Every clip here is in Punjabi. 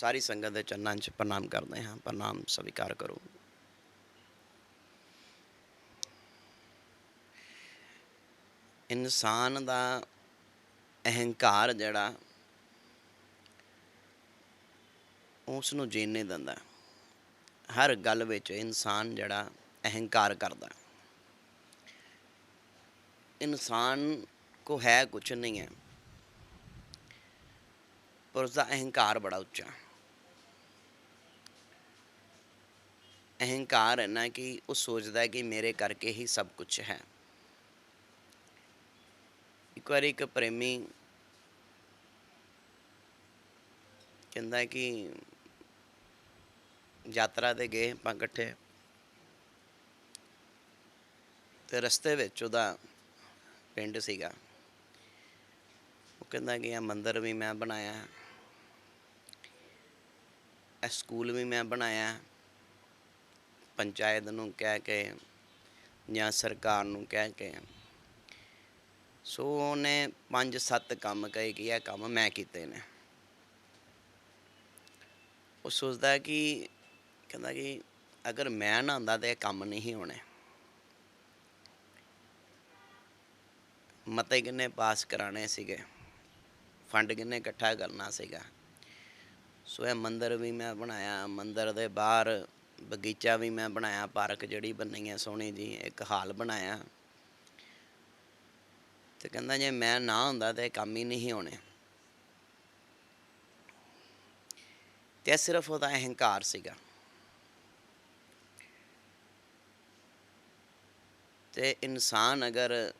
ਸਾਰੀ ਸੰਗਤ ਦੇ ਚਰਨਾਂ 'ਚ ਪ੍ਰਣਾਮ ਕਰਦੇ ਹਾਂ, ਪ੍ਰਣਾਮ ਸਵੀਕਾਰ ਕਰੋ। ਇਨਸਾਨ ਦਾ ਅਹੰਕਾਰ ਜਿਹੜਾ ਉਸ ਨੂੰ ਜੀਣ ਨਹੀਂ ਦਿੰਦਾ ਹਰ ਗੱਲ ਵਿੱਚ ਇਨਸਾਨ ਜਿਹੜਾ ਅਹੰਕਾਰ ਕਰਦਾ ਇਨਸਾਨ ਕੋ ਹੈ ਕੁਛ ਨਹੀਂ ਹੈ। ਪਰ ਉਸਦਾ ਅਹੰਕਾਰ ਬੜਾ ਉੱਚਾ ਅਹੰਕਾਰ ਹੈ ਨਾ ਕਿ ਉਹ ਸੋਚਦਾ ਹੈ ਕਿ ਮੇਰੇ ਕਰਕੇ ਹੀ ਸਭ ਕੁਝ ਹੈ। ਇੱਕ ਵਾਰੀ ਇੱਕ ਪ੍ਰੇਮੀ ਕਹਿੰਦਾ ਕਿ ਯਾਤਰਾ ਤੇ ਗਏ ਆਪਾਂ ਇਕੱਠੇ ਤੇ ਰਸਤੇ ਵਿੱਚ ਉਹਦਾ ਪਿੰਡ ਸੀਗਾ। ਉਹ ਕਹਿੰਦਾ ਕਿ ਇਹ ਮੰਦਿਰ ਵੀ ਮੈਂ ਬਣਾਇਆ ਇਹ ਸਕੂਲ ਵੀ ਮੈਂ ਬਣਾਇਆ ਪੰਚਾਇਤ ਨੂੰ ਕਹਿ ਕੇ ਜਾਂ ਸਰਕਾਰ ਨੂੰ ਕਹਿ ਕੇ। ਸੋ ਉਹਨੇ ਪੰਜ ਸੱਤ ਕੰਮ ਕਹੇ ਕਿ ਇਹ ਕੰਮ ਮੈਂ ਕੀਤੇ ਨੇ। ਉਹ ਸੋਚਦਾ ਕਿ, ਕਹਿੰਦਾ ਕਿ ਅਗਰ ਮੈਂ ਨਾ ਹੁੰਦਾ ਤਾਂ ਇਹ ਕੰਮ ਨਹੀਂ ਹੋਣੇ। ਮਤੇ ਕਿੰਨੇ ਪਾਸ ਕਰਾਣੇ ਸੀਗੇ। ਫੰਡ ਕਿੰਨੇ ਇਕੱਠਾ ਕਰਨਾ ਸੀਗਾ। ਸੋ ਇਹ ਮੰਦਰ ਵੀ ਮੈਂ ਬਣਾਇਆ। ਮੰਦਰ ਦੇ ਬਾਹਰ ਬਗੀਚਾ ਵੀ ਮੈਂ ਬਣਾਇਆ, ਪਾਰਕ ਜਿਹੜੀ ਬਣੀ ਹੈ ਸੋਹਣੀ ਜੀ, ਇੱਕ ਹਾਲ ਬਣਾਇਆ। ਤੇ ਕਹਿੰਦਾ ਜੇ ਮੈਂ ਨਾ ਹੁੰਦਾ ਤਾਂ ਕੰਮ ਹੀ ਨਹੀਂ ਹੋਣੇ। ਤੇ ਸਿਰਫ ਉਹਦਾ ਅਹੰਕਾਰ ਸੀਗਾ। ਤੇ ਇਨਸਾਨ ਅਗਰ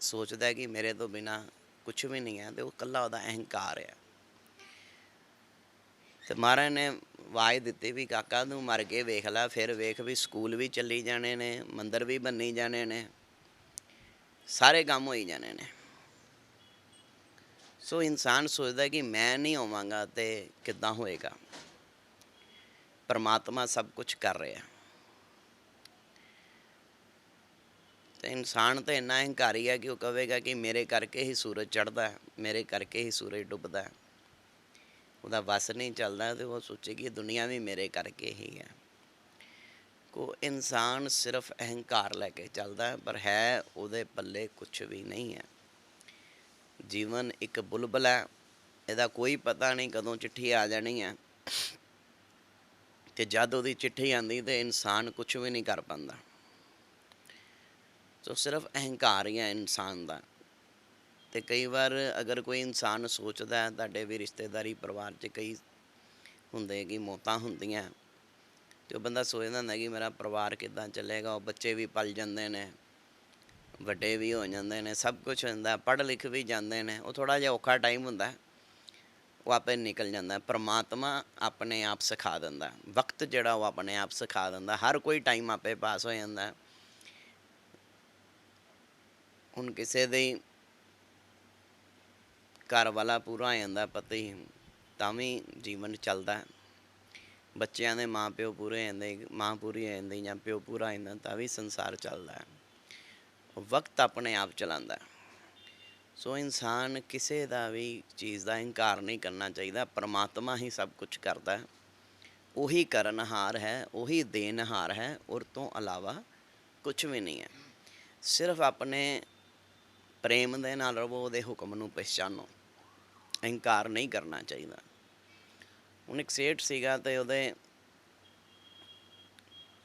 ਸੋਚਦਾ ਕਿ ਮੇਰੇ ਤੋਂ ਬਿਨਾ ਕੁਝ ਵੀ ਨਹੀਂ ਹੈ, ਤੇ ਉਹ ਕੱਲਾ ਉਹਦਾ ਅਹੰਕਾਰ ਹੈ। ਤੇ ਮਹਾਰਾਜ ਨੇ ਆਵਾਜ਼ ਦਿੱਤੀ ਵੀ ਕਾਕਾ ਨੂੰ ਮਰ ਕੇ ਵੇਖ ਲੈ, ਫਿਰ ਵੇਖ ਵੀ ਸਕੂਲ ਵੀ ਚੱਲੀ ਜਾਣੇ ਨੇ, ਮੰਦਰ ਵੀ ਬੰਨੀ ਜਾਣੇ ਨੇ, ਸਾਰੇ ਕੰਮ ਹੋਈ ਜਾਣੇ ਨੇ। ਸੋ ਇਨਸਾਨ ਸੋਚਦਾ ਕਿ ਮੈਂ ਨਹੀਂ ਹੋਵਾਂਗਾ ਤੇ ਕਿੱਦਾਂ ਹੋਏਗਾ। ਪਰਮਾਤਮਾ ਸਭ ਕੁਝ ਕਰ ਰਿਹਾ ਤੇ ਇਨਸਾਨ ਤਾਂ ਇੰਨਾ ਹੰਕਾਰੀ ਹੈ ਕਿ ਉਹ ਕਹੇਗਾ ਕਿ ਮੇਰੇ ਕਰਕੇ ਹੀ ਸੂਰਜ ਚੜ੍ਹਦਾ ਹੈ, ਮੇਰੇ ਕਰਕੇ ਹੀ ਸੂਰਜ ਡੁੱਬਦਾ ਹੈ। ਉਹਦਾ ਵਸ ਨਹੀਂ ਚੱਲਦਾ ਤੇ ਉਹ ਸੋਚੇਗੀ ਦੁਨੀਆ ਵੀ ਮੇਰੇ ਕਰਕੇ ਹੀ ਹੈ। ਕੋ ਇਨਸਾਨ ਸਿਰਫ ਅਹੰਕਾਰ ਲੈ ਕੇ ਚੱਲਦਾ ਪਰ ਹੈ ਉਹਦੇ ਪੱਲੇ ਕੁਝ ਵੀ ਨਹੀਂ ਹੈ। ਜੀਵਨ ਇੱਕ ਬੁਲਬੁਲ ਹੈ, ਇਹਦਾ ਕੋਈ ਪਤਾ ਨਹੀਂ ਕਦੋਂ ਚਿੱਠੀ ਆ ਜਾਣੀ ਹੈ ਤੇ ਜਦ ਉਹਦੀ ਚਿੱਠੀ ਆਂਦੀ ਤੇ ਇਨਸਾਨ ਕੁਝ ਵੀ ਨਹੀਂ ਕਰ ਪਾਉਂਦਾ। ਸੋ ਸਿਰਫ ਅਹੰਕਾਰ ਹੀ ਹੈ ਇਨਸਾਨ ਦਾ। ਤੇ ਕਈ ਵਾਰ ਅਗਰ ਕੋਈ ਇਨਸਾਨ ਸੋਚਦਾ ਹੈ, ਤੁਹਾਡੇ ਵੀ ਰਿਸ਼ਤੇਦਾਰੀ ਪਰਿਵਾਰ 'ਚ ਕਈ ਹੁੰਦੇ ਕਿ ਮੌਤਾਂ ਹੁੰਦੀਆਂ। ਤੇ ਉਹ ਬੰਦਾ ਸੋਚਦਾ ਹੁੰਦਾ ਕਿ ਮੇਰਾ ਪਰਿਵਾਰ ਕਿੱਦਾਂ ਚੱਲੇਗਾ, ਉਹ ਬੱਚੇ ਵੀ ਪਲ ਜਾਂਦੇ ਨੇ, ਵੱਡੇ ਵੀ ਹੋ ਜਾਂਦੇ ਨੇ, ਸਭ ਕੁਝ ਹੁੰਦਾ ਪੜ੍ਹ ਲਿਖ ਵੀ ਜਾਂਦੇ ਨੇ, ਉਹ ਥੋੜਾ ਜਿਹਾ ਔਖਾ ਟਾਈਮ ਹੁੰਦਾ। ਉਹ ਆਪੇ ਨਿਕਲ ਜਾਂਦਾ, ਪਰਮਾਤਮਾ ਆਪਣੇ ਆਪ ਸਿਖਾ ਦਿੰਦਾ। ਵਕਤ ਜਿਹੜਾ ਉਹ ਆਪਣੇ ਆਪ ਸਿਖਾ ਦਿੰਦਾ, ਹਰ ਕੋਈ ਟਾਈਮ ਆਪੇ ਪਾਸ ਹੋ ਜਾਂਦਾ। ਹੁਣ ਕਿਸੇ ਦੇ ਘਰ ਵਾਲਾ ਪੂਰਾ ਹੋ ਜਾਂਦਾ, ਪਤੀ ਤਾਂ ਵੀ ਜੀਵਨ ਚੱਲਦਾ। ਬੱਚਿਆਂ ਦੇ ਮਾਂ ਪਿਓ ਪੂਰੇ ਹੋ ਜਾਂਦੇ, ਮਾਂ ਪੂਰੀ ਹੋ ਜਾਂਦੀ ਜਾਂ ਪਿਓ ਪੂਰਾ ਹੋ ਜਾਂਦਾ ਤਾਂ ਵੀ ਸੰਸਾਰ ਚੱਲਦਾ। ਹੈ ਵਕਤ ਆਪਣੇ ਆਪ ਚਲਾਉਂਦਾ। ਸੋ ਇਨਸਾਨ ਕਿਸੇ ਦਾ ਵੀ ਚੀਜ਼ ਦਾ ਇਨਕਾਰ ਨਹੀਂ ਕਰਨਾ ਚਾਹੀਦਾ, ਪਰਮਾਤਮਾ ਹੀ ਸਭ ਕੁਝ ਕਰਦਾ। ਹੈ ਉਹੀ ਕਰਨਹਾਰ ਹੈ, ਉਹੀ ਦੇਨਹਾਰ ਹੈ ਔਰ ਤੋਂ ਇਲਾਵਾ ਕੁਝ ਵੀ ਨਹੀਂ ਹੈ। ਸਿਰਫ ਆਪਣੇ ਪ੍ਰੇਮ ਦੇ ਨਾਲ ਰਵੋ ਉਹਦੇ ਹੁਕਮ ਨੂੰ ਪਛਾਣੋ ਅਹੰਕਾਰ ਨਹੀਂ ਕਰਨਾ ਚਾਹੀਦਾ। ਹੁਣ ਇੱਕ ਸੇਠ ਸੀਗਾ ਤੇ ਉਹਦੇ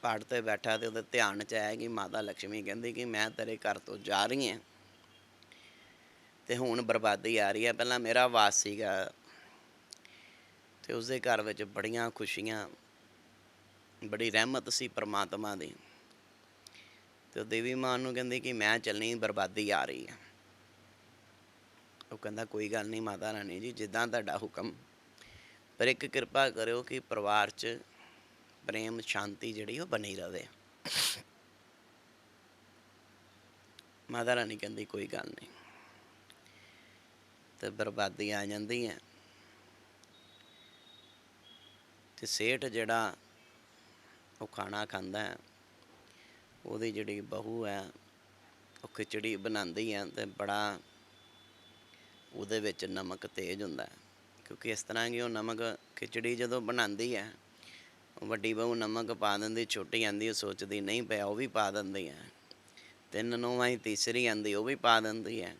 ਪਹਾੜ ਤੇ ਬੈਠਾ ਤੇ ਉਹਦੇ ਧਿਆਨ ਚ ਆਇਆ ਕਿ ਮਾਤਾ ਲక్ష్ਮੀ ਕਹਿੰਦੀ ਕਿ ਮੈਂ ਤੇਰੇ ਘਰ ਤੋਂ ਜਾ ਰਹੀ ਹਾਂ। ਤੇ ਹੁਣ ਬਰਬਾਦੀ ਆ ਰਹੀ ਹੈ। ਪਹਿਲਾਂ ਮੇਰਾ ਵਾਸ ਸੀਗਾ ਤੇ ਉਸਦੇ ਘਰ ਵਿੱਚ ਬੜੀਆਂ ਖੁਸ਼ੀਆਂ, ਬੜੀ ਰਹਿਮਤ ਸੀ ਪ੍ਰਮਾਤਮਾ ਦੀ। ਤੇ ਉਹ ਦੇਵੀ ਮਾਂ ਨੂੰ ਕਹਿੰਦੀ ਕਿ ਮੈਂ ਚੱਲਣੀ, ਬਰਬਾਦੀ ਆ ਰਹੀ ਹੈ। ਉਹ ਕਹਿੰਦਾ, ਕੋਈ ਗੱਲ ਨਹੀਂ ਮਾਤਾ ਰਾਣੀ ਜੀ, ਜਿੱਦਾਂ ਤੁਹਾਡਾ ਹੁਕਮ। ਪਰ ਇੱਕ ਕਿਰਪਾ ਕਰਿਓ ਕਿ ਪਰਿਵਾਰ 'ਚ ਪ੍ਰੇਮ, ਸ਼ਾਂਤੀ ਜਿਹੜੀ ਉਹ ਬਣੀ ਰਹੇ ਮਾਤਾ ਰਾਣੀ ਕਹਿੰਦੀ, ਕੋਈ ਗੱਲ ਨਹੀਂ। ਤੇ ਬਰਬਾਦੀ ਆ ਜਾਂਦੀ ਹੈ। ਤੇ ਸੇਠ ਜਿਹੜਾ ਉਹ ਖਾਣਾ ਖਾਂਦਾ ਹੈ, ਉਹਦੀ ਜਿਹੜੀ ਬਹੂ ਹੈ, ਉਹ ਖਿਚੜੀ ਬਣਾਉਂਦੀ ਹੈ ਤੇ ਬੜਾ ਉਹਦੇ ਵਿੱਚ ਨਮਕ ਤੇਜ਼ ਹੁੰਦਾ ਕਿਉਂਕਿ ਇਸ ਤਰ੍ਹਾਂ ਕਿ ਉਹ ਨਮਕ ਖਿਚੜੀ ਜਦੋਂ ਬਣਾਉਂਦੀ ਹੈ ਵੱਡੀ ਬਹੂ ਨਮਕ ਪਾ ਦਿੰਦੀ, ਛੋਟੀ ਆਂਦੀ, ਉਹ ਸੋਚਦੀ, ਨਹੀਂ ਪਿਆ ਉਹ ਵੀ ਪਾ ਦਿੰਦੀ ਹੈ। ਤਿੰਨ ਨੌਵਾਂ ਹੀ ਤੀਸਰੀ ਆਂਦੀ, ਉਹ ਵੀ ਪਾ ਦਿੰਦੀ ਹੈ।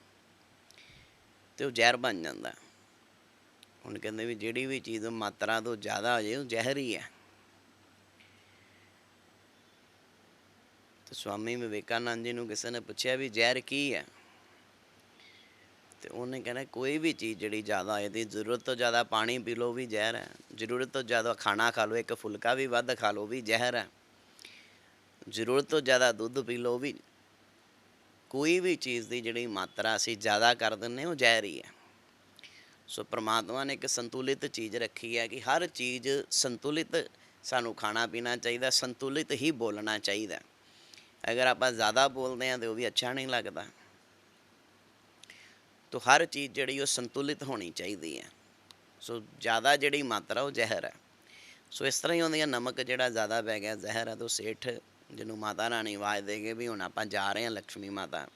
ਤੇ ਉਹ ਜ਼ਹਿਰ ਬਣ ਜਾਂਦਾ ਹੁਣ ਕਹਿੰਦੇ ਵੀ ਜਿਹੜੀ ਵੀ ਚੀਜ਼ ਮਾਤਰਾ ਤੋਂ ਜ਼ਿਆਦਾ ਹੋ ਜਾਏ, ਉਹ ਜ਼ਹਿਰ ਹੀ ਹੈ। ਤੇ ਸਵਾਮੀ ਵਿਵੇਕਾਨੰਦ ਜੀ ਨੂੰ ਕਿਸੇ ਨੇ ਪੁੱਛਿਆ ਵੀ ਜ਼ਹਿਰ ਕੀ ਹੈ? ਤੇ ਉਹਨੇ ਕਹਿਣਾ ਕੋਈ ਵੀ ਚੀਜ਼ ਜਿਹੜੀ ਜ਼ਿਆਦਾ ਹੋਏ ਜ਼ਰੂਰਤ ਤੋਂ ਜ਼ਿਆਦਾ ਪਾਣੀ ਪੀ ਲਓ ਵੀ ਜ਼ਹਿਰ ਹੈ। ਜ਼ਰੂਰਤ ਤੋਂ ਜ਼ਿਆਦਾ ਖਾਣਾ ਖਾ ਲਓ, ਇੱਕ ਫੁਲਕਾ ਵੀ ਵੱਧ ਖਾ ਲਓ ਵੀ ਜ਼ਹਿਰ ਹੈ। ਜ਼ਰੂਰਤ ਤੋਂ ਜ਼ਿਆਦਾ ਦੁੱਧ ਪੀ ਲਓ ਵੀ ਕੋਈ ਵੀ ਚੀਜ਼ ਦੀ ਜਿਹੜੀ ਮਾਤਰਾ ਅਸੀਂ ਜ਼ਿਆਦਾ ਕਰ ਦਿੰਨੇ ਉਹ ਜ਼ਹਿਰ ਹੀ ਹੈ। ਸੋ ਪ੍ਰਮਾਤਮਾ ਨੇ ਇੱਕ ਸੰਤੁਲਿਤ ਚੀਜ਼ ਰੱਖੀ ਹੈ ਕਿ ਹਰ ਚੀਜ਼ ਸੰਤੁਲਿਤ ਸਾਨੂੰ ਖਾਣਾ ਪੀਣਾ ਚਾਹੀਦਾ, ਸੰਤੁਲਿਤ ਹੀ ਬੋਲਣਾ ਚਾਹੀਦਾ। ਅਗਰ ਆਪਾਂ ਜ਼ਿਆਦਾ ਬੋਲਦੇ ਹਾਂ ਤੇ ਉਹ ਵੀ ਅੱਛਾ ਨਹੀਂ ਲੱਗਦਾ। ਤੋ ਹਰ ਚੀਜ਼ ਜਿਹੜੀ ਉਹ ਸੰਤੁਲਿਤ ਹੋਣੀ ਚਾਹੀਦੀ ਹੈ। ਸੋ ਜ਼ਿਆਦਾ ਜਿਹੜੀ ਮਾਤਰਾ ਉਹ ਜ਼ਹਿਰ ਹੈ। ਸੋ ਇਸ ਤਰ੍ਹਾਂ ਹੀ ਹੁੰਦੀ ਹੈ ਨਮਕ ਜਿਹੜਾ ਜ਼ਿਆਦਾ ਪੈ ਗਿਆ, ਜ਼ਹਿਰ ਹੈ, ਤੋ ਸੇਠ ਜਿਹਨੂੰ ਮਾਤਾ ਰਾਣੀ ਆਵਾਜ਼ ਦੇ ਕੇ ਵੀ ਹੁਣ ਆਪਾਂ ਜਾ ਰਹੇ ਹਾਂ ਲక్ష్ਮੀ ਮਾਤਾ,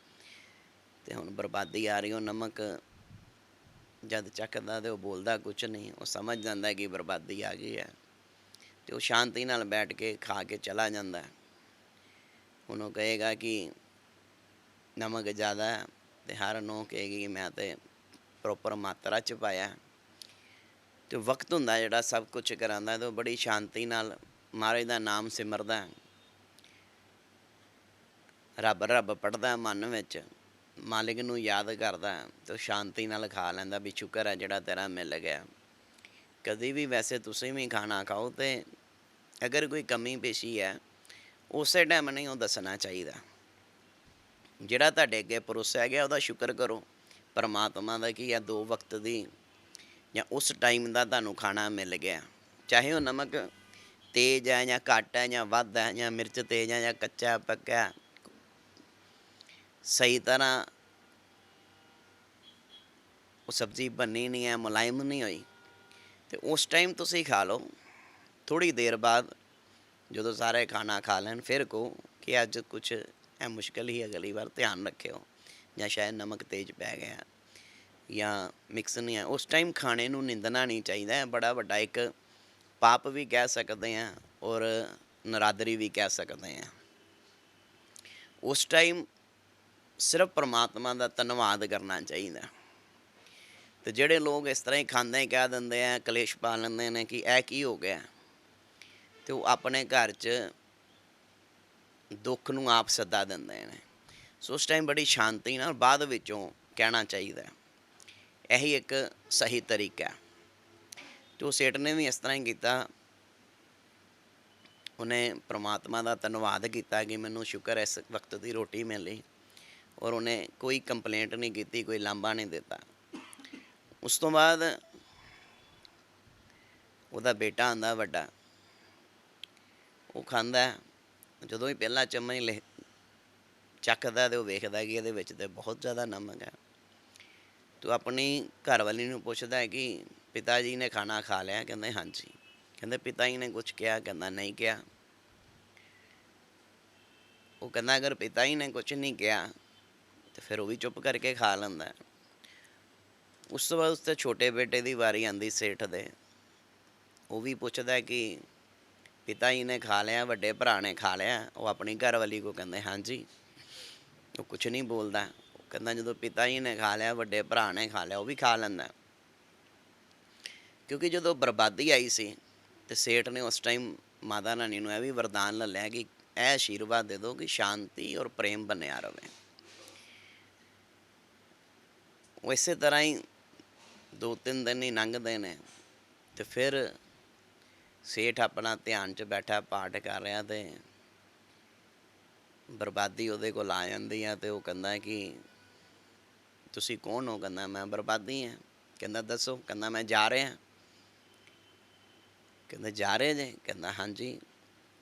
ਤੇ ਹੁਣ ਬਰਬਾਦੀ ਆ ਰਹੀ, ਉਹ ਨਮਕ ਜਦ ਚੱਕਦਾ ਤੇ ਉਹ ਬੋਲਦਾ ਕੁਝ ਨਹੀਂ, ਉਹ ਸਮਝ ਜਾਂਦਾ ਕਿ ਬਰਬਾਦੀ ਆ ਗਈ ਹੈ। ਤੇ ਉਹ ਸ਼ਾਂਤੀ ਨਾਲ ਬੈਠ ਕੇ ਖਾ ਕੇ ਚਲਾ ਜਾਂਦਾ। ਹੈ ਹੁਣ ਉਹ ਕਹੇਗਾ ਕਿ ਨਮਕ ਜ਼ਿਆਦਾ ਹੈ ਤੇ ਹਰ ਨੂੰ ਕਹੇਗੀ ਮੈਂ ਤੇ ਪ੍ਰੋਪਰ ਮਾਤਰਾ ਚ ਪਾਇਆ। ਤੇ ਵਕਤ ਹੁੰਦਾ ਜਿਹੜਾ ਸਭ ਕੁਝ ਕਰਾਂਦਾ ਤੇ ਉਹ ਬੜੀ ਸ਼ਾਂਤੀ ਨਾਲ ਮਹਾਰਾਜ ਦਾ ਨਾਮ ਸਿਮਰਦਾ। ਰੱਬ ਰੱਬ ਪੜਦਾ ਮਨ ਵਿੱਚ, ਮਾਲਿਕ ਨੂੰ ਯਾਦ ਕਰਦਾ ਹੈ ਤੇ ਉਹ ਸ਼ਾਂਤੀ ਨਾਲ ਖਾ ਲੈਂਦਾ ਵੀ ਸ਼ੁਕਰ ਹੈ ਜਿਹੜਾ ਤੇਰਾ ਮਿਲ ਗਿਆ। ਕਦੀ ਵੀ ਵੈਸੇ ਤੁਸੀਂ ਵੀ ਖਾਣਾ ਖਾਓ ਤੇ ਅਗਰ ਕੋਈ ਕਮੀ ਪੇਸ਼ੀ ਹੈ, ਉਸੇ ਟਾਈਮ ਨਹੀਂ ਉਹ ਦੱਸਣਾ ਚਾਹੀਦਾ। ਜਿਹੜਾ ਤੁਹਾਡੇ ਅੱਗੇ ਪਰੋਸਿਆ ਗਿਆ ਉਹਦਾ ਸ਼ੁਕਰ ਕਰੋ। ਪਰਮਾਤਮਾ ਦਾ ਕੀ ਹੈ ਦੋ ਵਕਤ ਦੀ ਜਾਂ ਉਸ ਟਾਈਮ ਦਾ ਤੁਹਾਨੂੰ ਖਾਣਾ ਮਿਲ ਗਿਆ। ਚਾਹੇ ਉਹ ਨਮਕ ਤੇਜ਼ ਹੈ ਜਾਂ ਘੱਟ ਹੈ ਜਾਂ ਵੱਧ ਹੈ ਜਾਂ ਮਿਰਚ ਤੇਜ਼ ਹੈ ਜਾਂ ਕੱਚਾ ਪੱਕਾ ਸਹੀ ਤਰ੍ਹਾਂ ਉਹ ਸਬਜ਼ੀ ਬਣੀ ਨਹੀਂ ਹੈ, ਮੁਲਾਇਮ ਨਹੀਂ ਹੋਈ, ਤੇ ਉਸ ਟਾਈਮ ਤੁਸੀਂ ਖਾ ਲਓ। ਥੋੜੀ ਦੇਰ ਬਾਅਦ ਜਦੋਂ ਸਾਰੇ ਖਾਣਾ ਖਾ ਲੈਣ, ਫਿਰ ਕਹੋ ਕਿ ਅੱਜ ਕੁਝ ਇਹ ਮੁਸ਼ਕਲ ਹੀ ਅਗਲੀ ਵਾਰ ਧਿਆਨ ਰੱਖਿਓ। ਜਾਂ ਸ਼ਾਇਦ ਨਮਕ ਤੇਜ਼ ਪੈ ਗਿਆ ਜਾਂ ਮਿਕਸ ਨਹੀਂ ਹੈ ਉਸ ਟਾਈਮ ਖਾਣੇ ਨੂੰ ਨਿੰਦਣਾ ਨਹੀਂ ਚਾਹੀਦਾ ਹੈ ਬੜਾ ਵੱਡਾ ਇੱਕ ਪਾਪ ਵੀ ਕਹਿ ਸਕਦੇ ਹਾਂ ਔਰ ਨਰਾਦਰੀ ਵੀ ਕਹਿ ਸਕਦੇ ਹਾਂ ਉਸ ਟਾਈਮ ਸਿਰਫ ਪਰਮਾਤਮਾ ਦਾ ਧੰਨਵਾਦ ਕਰਨਾ ਚਾਹੀਦਾ। ਤੇ ਜਿਹੜੇ ਲੋਕ ਇਸ ਤਰ੍ਹਾਂ ਹੀ ਖਾਂਦੇ ਕਹਿ ਦਿੰਦੇ ਆ, ਕਲੇਸ਼ ਪਾ ਲੈਂਦੇ ਨੇ ਕਿ ਇਹ ਕੀ ਹੋ ਗਿਆ? ਤੇ ਉਹ ਆਪਣੇ ਘਰ 'ਚ ਦੁੱਖ ਨੂੰ ਆਪ ਸੱਦਾ ਦਿੰਦੇ ਨੇ। ਸੋ ਉਸ ਟਾਈਮ ਬੜੀ ਸ਼ਾਂਤੀ ਨਾਲ ਬਾਅਦ ਵਿੱਚੋਂ ਕਹਿਣਾ ਚਾਹੀਦਾ ਇਹੀ ਇੱਕ ਸਹੀ ਤਰੀਕਾ ਹੈ। ਤੇ ਸੇਠ ਨੇ ਵੀ ਇਸ ਤਰ੍ਹਾਂ ਹੀ ਕੀਤਾ। ਉਹਨੇ ਪ੍ਰਮਾਤਮਾ ਦਾ ਧੰਨਵਾਦ ਕੀਤਾ ਕਿ ਮੈਨੂੰ ਸ਼ੁਕਰ ਹੈ ਇਸ ਵਕਤ ਦੀ ਰੋਟੀ ਮਿਲੀ ਔਰ ਉਹਨੇ ਕੋਈ ਕੰਪਲੇਂਟ ਨਹੀਂ ਕੀਤੀ, ਕੋਈ ਲਾਂਭਾ ਨਹੀਂ ਦਿੱਤਾ। ਉਸ ਤੋਂ ਬਾਅਦ ਉਹਦਾ ਬੇਟਾ ਆਂਦਾ ਵੱਡਾ। ਉਹ ਖਾਂਦਾ ਜਦੋਂ ਹੀ ਪਹਿਲਾ ਚਮਚ ਲੈ ਚੱਕਦਾ ਤੇ ਉਹ ਵੇਖਦਾ ਕਿ ਇਹਦੇ ਵਿੱਚ ਤੇ ਬਹੁਤ ਜ਼ਿਆਦਾ ਨਮਕ ਹੈ ਤੂੰ ਆਪਣੀ ਘਰਵਾਲੀ ਨੂੰ ਪੁੱਛਦਾ ਹੈ ਕਿ ਪਿਤਾ ਜੀ ਨੇ ਖਾਣਾ ਖਾ ਲਿਆ? ਕਹਿੰਦੇ ਹਾਂਜੀ। ਕਹਿੰਦੇ ਪਿਤਾ ਜੀ ਨੇ ਕੁਝ ਕਿਹਾ? ਕਹਿੰਦਾ ਨਹੀਂ ਕਿਹਾ। ਉਹ ਕਹਿੰਦਾ ਅਗਰ ਪਿਤਾ ਜੀ ਨੇ ਕੁਝ ਨਹੀਂ ਕਿਹਾ, ਤੇ ਫਿਰ ਉਹ ਵੀ ਚੁੱਪ ਕਰਕੇ ਖਾ ਲੈਂਦਾ ਉਸ ਤੋਂ ਬਾਅਦ ਉਸ ਤੇ ਛੋਟੇ ਬੇਟੇ ਦੀ ਵਾਰੀ ਆਂਦੀ ਸੇਠ ਦੇ। ਉਹ ਵੀ ਪੁੱਛਦਾ ਕਿ ਪਿਤਾ ਜੀ ਨੇ ਖਾ ਲਿਆ, ਵੱਡੇ ਭਰਾ ਨੇ ਖਾ ਲਿਆ, ਉਹ ਆਪਣੀ ਘਰਵਾਲੀ ਕੋ ਕਹਿੰਦੇ, ਹਾਂਜੀ। ਉਹ ਕੁਝ ਨਹੀਂ ਬੋਲਦਾ। ਉਹ ਕਹਿੰਦਾ, ਜਦੋਂ ਪਿਤਾ ਜੀ ਨੇ ਖਾ ਲਿਆ, ਵੱਡੇ ਭਰਾ ਨੇ ਖਾ ਲਿਆ, ਉਹ ਵੀ ਖਾ ਲੈਂਦਾ ਕਿਉਂਕਿ ਜਦੋਂ ਬਰਬਾਦੀ ਆਈ ਸੀ ਤੇ ਸੇਠ ਨੇ ਉਸ ਟਾਈਮ ਮਾਤਾ ਰਾਣੀ ਨੂੰ ਇਹ ਵੀ ਵਰਦਾਨ ਲੈ ਲਿਆ ਕਿ ਇਹ ਆਸ਼ੀਰਵਾਦ ਦੇ ਦਿਓ ਕਿ ਸ਼ਾਂਤੀ ਔਰ ਪ੍ਰੇਮ ਬਣਿਆ ਰਹੇ ਉਹ ਇਸੇ ਤਰ੍ਹਾਂ ਹੀ ਦੋ ਤਿੰਨ ਦਿਨ ਹੀ ਲੰਘਦੇ ਨੇ ਤੇ ਫਿਰ ਸੇਠ ਆਪਣਾ ਧਿਆਨ 'ਚ ਬੈਠਾ, ਪਾਠ ਕਰ ਰਿਹਾ ਤੇ ਬਰਬਾਦੀ ਉਹਦੇ ਕੋਲ ਆ ਜਾਂਦੀ ਆ ਤੇ ਉਹ ਕਹਿੰਦਾ ਕਿ ਤੁਸੀਂ ਕੌਣ ਹੋ? ਕਹਿੰਦਾ, ਮੈਂ ਬਰਬਾਦੀ ਹਾਂ ਕਹਿੰਦਾ, ਦੱਸੋ। ਕਹਿੰਦਾ, ਮੈਂ ਜਾ ਰਿਹਾ। ਕਹਿੰਦਾ, ਜਾ ਰਹੇ ਜੇ? ਕਹਿੰਦਾ, ਹਾਂਜੀ।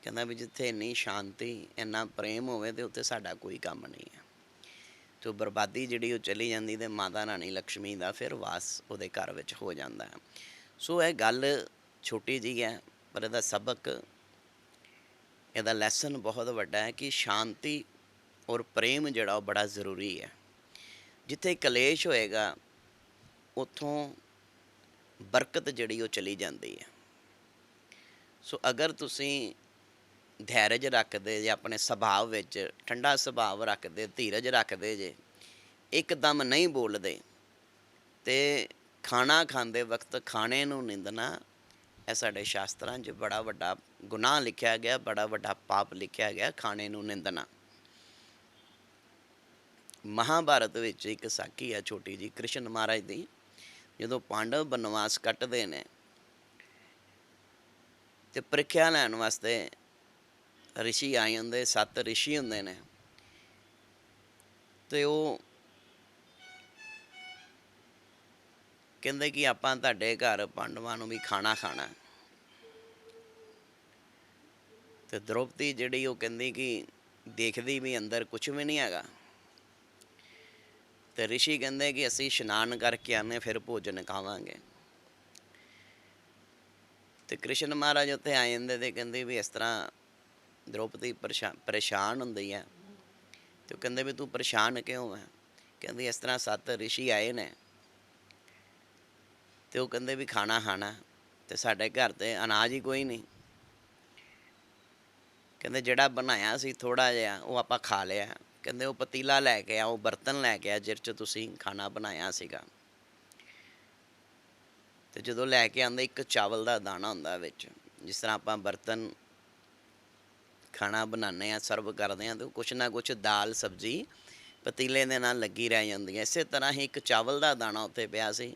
ਕਹਿੰਦਾ ਵੀ ਜਿੱਥੇ ਇੰਨੀ ਸ਼ਾਂਤੀ, ਇੰਨਾ ਪ੍ਰੇਮ ਹੋਵੇ ਤੇ ਉੱਥੇ ਸਾਡਾ ਕੋਈ ਕੰਮ ਨਹੀਂ ਹੈ ਤੇ ਬਰਬਾਦੀ ਜਿਹੜੀ ਉਹ ਚਲੀ ਜਾਂਦੀ ਤੇ ਮਾਤਾ ਰਾਣੀ ਲక్ష్ਮੀ ਦਾ ਫਿਰ ਵਾਸ ਉਹਦੇ ਘਰ ਵਿੱਚ ਹੋ ਜਾਂਦਾ। ਸੋ ਇਹ ਗੱਲ ਛੋਟੀ ਜਿਹੀ ਹੈ। ਪਰ ਇਹਦਾ ਸਬਕ, ਇਹਦਾ ਲੈਸਨ ਬਹੁਤ ਵੱਡਾ ਹੈ ਕਿ ਸ਼ਾਂਤੀ ਔਰ ਪ੍ਰੇਮ ਜਿਹੜਾ ਉਹ ਬੜਾ ਜ਼ਰੂਰੀ ਹੈ। ਜਿੱਥੇ ਕਲੇਸ਼ ਹੋਏਗਾ, ਉੱਥੋਂ ਬਰਕਤ ਜਿਹੜੀ ਉਹ ਚਲੀ ਜਾਂਦੀ ਹੈ। ਸੋ ਅਗਰ ਤੁਸੀਂ ਧੈਰਜ ਰੱਖਦੇ ਜੇ, ਆਪਣੇ ਸੁਭਾਅ ਵਿੱਚ ਠੰਡਾ ਸੁਭਾਅ ਰੱਖਦੇ, ਧੀਰਜ ਰੱਖਦੇ ਜੇ, ਇੱਕਦਮ ਨਹੀਂ ਬੋਲਦੇ, ਤੇ ਖਾਣਾ ਖਾਂਦੇ ਵਕਤ ਖਾਣੇ ਨੂੰ ਨਿੰਦਣਾ ਇਹ ਸਾਡੇ ਸ਼ਾਸਤਰਾਂ 'ਚ ਬੜਾ ਵੱਡਾ ਗੁਨਾਹ ਲਿਖਿਆ ਗਿਆ, ਬੜਾ ਵੱਡਾ ਪਾਪ ਲਿਖਿਆ ਗਿਆ ਖਾਣੇ ਨੂੰ ਨਿੰਦਣਾ। ਮਹਾਭਾਰਤ ਵਿੱਚ ਇੱਕ ਸਾਖੀ ਹੈ ਛੋਟੀ ਜੀ ਕ੍ਰਿਸ਼ਨ ਮਹਾਰਾਜ ਦੀ, ਜਦੋਂ ਪਾਂਡਵ ਬਨਵਾਸ ਕੱਟਦੇ ਨੇ ਤੇ ਪ੍ਰੀਖਿਆ ਲੈਣ ਵਾਸਤੇ ਰਿਸ਼ੀ ਆਏ ਹੁੰਦੇ, ਸੱਤ ਰਿਸ਼ੀ ਹੁੰਦੇ ਨੇ। ਤੇ ਉਹ ਕਹਿੰਦੇ ਕਿ ਆਪਾਂ ਤੁਹਾਡੇ ਘਰ ਪਾਂਡਵਾਂ ਨੂੰ ਵੀ ਖਾਣਾ ਖਾਣਾ ਤੇ ਦ੍ਰੋਪਦੀ ਜਿਹੜੀ ਉਹ ਕਹਿੰਦੀ ਕਿ ਦੇਖਦੀ ਵੀ ਅੰਦਰ ਕੁਝ ਵੀ ਨਹੀਂ ਹੈਗਾ। ਤੇ ਰਿਸ਼ੀ ਕਹਿੰਦੇ ਕਿ ਅਸੀਂ ਇਸ਼ਨਾਨ ਕਰਕੇ ਆਨੇ ਫਿਰ ਭੋਜਨ ਖਾਵਾਂਗੇ। ਤੇ ਕ੍ਰਿਸ਼ਨ ਮਹਾਰਾਜ ਉੱਥੇ ਆ ਜਾਂਦੇ ਤੇ ਕਹਿੰਦੇ ਵੀ ਇਸ ਤਰ੍ਹਾਂ ਦ੍ਰੋਪਦੀ ਪਰੇਸ਼ਾ- ਪਰੇਸ਼ਾਨ ਹੁੰਦੀ ਹੈ। ਤੇ ਉਹ ਕਹਿੰਦੇ ਵੀ ਤੂੰ ਪਰੇਸ਼ਾਨ ਕਿਉਂ ਹੈ? ਕਹਿੰਦੀ ਇਸ ਤਰ੍ਹਾਂ ਸੱਤ ਰਿਸ਼ੀ ਆਏ ਨੇ। ਤੇ ਉਹ ਕਹਿੰਦੇ ਵੀ ਖਾਣਾ ਖਾਣਾ, ਤੇ ਸਾਡੇ ਘਰ ਤੇ ਅਨਾਜ ਹੀ ਕੋਈ ਨਹੀਂ। ਕਹਿੰਦੇ ਜਿਹੜਾ ਬਣਾਇਆ ਸੀ ਥੋੜਾ ਜਿਹਾ, ਉਹ ਆਪਾਂ ਖਾ ਲਿਆ। ਕਹਿੰਦੇ ਉਹ ਪਤੀਲਾ ਲੈ ਕੇ ਆ ਉਹ ਬਰਤਨ ਲੈ ਕੇ ਆ ਜਿਸ 'ਚ ਤੁਸੀਂ ਖਾਣਾ ਬਣਾਇਆ ਸੀਗਾ। ਤੇ ਜਦੋਂ ਲੈ ਕੇ ਆਂਦੇ ਇੱਕ ਚਾਵਲ ਦਾ ਦਾਣਾ ਹੁੰਦਾ ਵਿੱਚ, ਜਿਸ ਤਰ੍ਹਾਂ ਆਪਾਂ ਬਰਤਨ ਖਾਣਾ ਬਣਾਉਂਦੇ ਆ ਸਰਵ ਕਰਦੇ ਆ ਤੇ ਕੁਛ ਨਾ ਕੁਛ ਦਾਲ, ਸਬਜ਼ੀ ਪਤੀਲੇ ਦੇ ਨਾਲ ਲੱਗੀ ਰਹਿ ਜਾਂਦੀ ਹੈ। ਇਸੇ ਤਰ੍ਹਾਂ ਹੀ ਇੱਕ ਚਾਵਲ ਦਾ ਦਾਣਾ ਉੱਤੇ ਪਿਆ ਸੀ।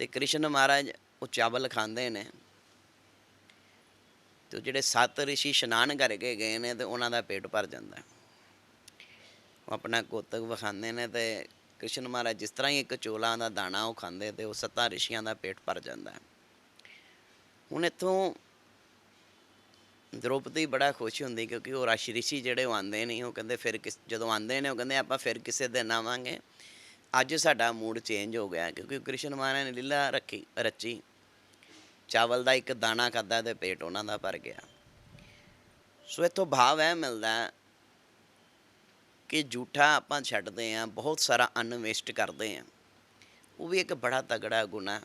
ਤੇ ਕ੍ਰਿਸ਼ਨ ਮਹਾਰਾਜ ਉਹ ਚਾਵਲ ਖਾਂਦੇ ਨੇ। ਤੇ ਉਹ ਜਿਹੜੇ ਸੱਤ ਰਿਸ਼ੀ ਇਸ਼ਨਾਨ ਕਰਕੇ ਗਏ ਨੇ ਤੇ ਉਹਨਾਂ ਦਾ ਪੇਟ ਭਰ ਜਾਂਦਾ। ਉਹ ਆਪਣਾ ਕੋਤਕ ਵਿਖਾਉਂਦੇ ਨੇ ਤੇ ਕ੍ਰਿਸ਼ਨ ਮਹਾਰਾਜ ਜਿਸ ਤਰ੍ਹਾਂ ਹੀ ਇੱਕ ਚੋਲਾ ਦਾ ਦਾਣਾ ਉਹ ਖਾਂਦੇ ਤੇ ਉਹ ਸੱਤਾਂ ਰਿਸ਼ੀਆਂ ਦਾ ਪੇਟ ਭਰ ਜਾਂਦਾ। ਹੁਣ ਇੱਥੋਂ ਦ੍ਰੋਪਦੀ ਬੜਾ ਖੁਸ਼ ਹੁੰਦੀ ਕਿਉਂਕਿ ਉਹ ਰਾਸ਼ੀ ਰਿਸ਼ੀ ਜਿਹੜੇ ਉਹ ਆਉਂਦੇ ਨਹੀਂ, ਉਹ ਕਹਿੰਦੇ ਫਿਰ ਕਿਸ ਜਦੋਂ ਆਉਂਦੇ ਨੇ ਉਹ ਕਹਿੰਦੇ ਆਪਾਂ ਫਿਰ ਕਿਸੇ ਦਿਨ ਆਵਾਂਗੇ। ਅੱਜ ਸਾਡਾ ਮੂਡ ਚੇਂਜ ਹੋ ਗਿਆ ਕਿਉਂਕਿ ਕ੍ਰਿਸ਼ਨ ਮਹਾਰਾਜ ਨੇ ਲੀਲਾ ਰੱਖੀ, ਰਚੀ। ਚਾਵਲ ਦਾ ਇੱਕ ਦਾਣਾ ਖਾਦਾ ਤੇ ਪੇਟ ਉਹਨਾਂ ਦਾ ਭਰ ਗਿਆ। ਸੋ ਇਥੋਂ ਭਾਵ ਇਹ ਮਿਲਦਾ ਕਿ ਝੂਠਾ ਆਪਾਂ ਛੱਡਦੇ ਆਂ ਬਹੁਤ ਸਾਰਾ ਅੰਨ ਵੇਸਟ ਕਰਦੇ ਆਂ ਉਹ ਵੀ ਇੱਕ ਬੜਾ ਤਗੜਾ ਗੁਨਾਹ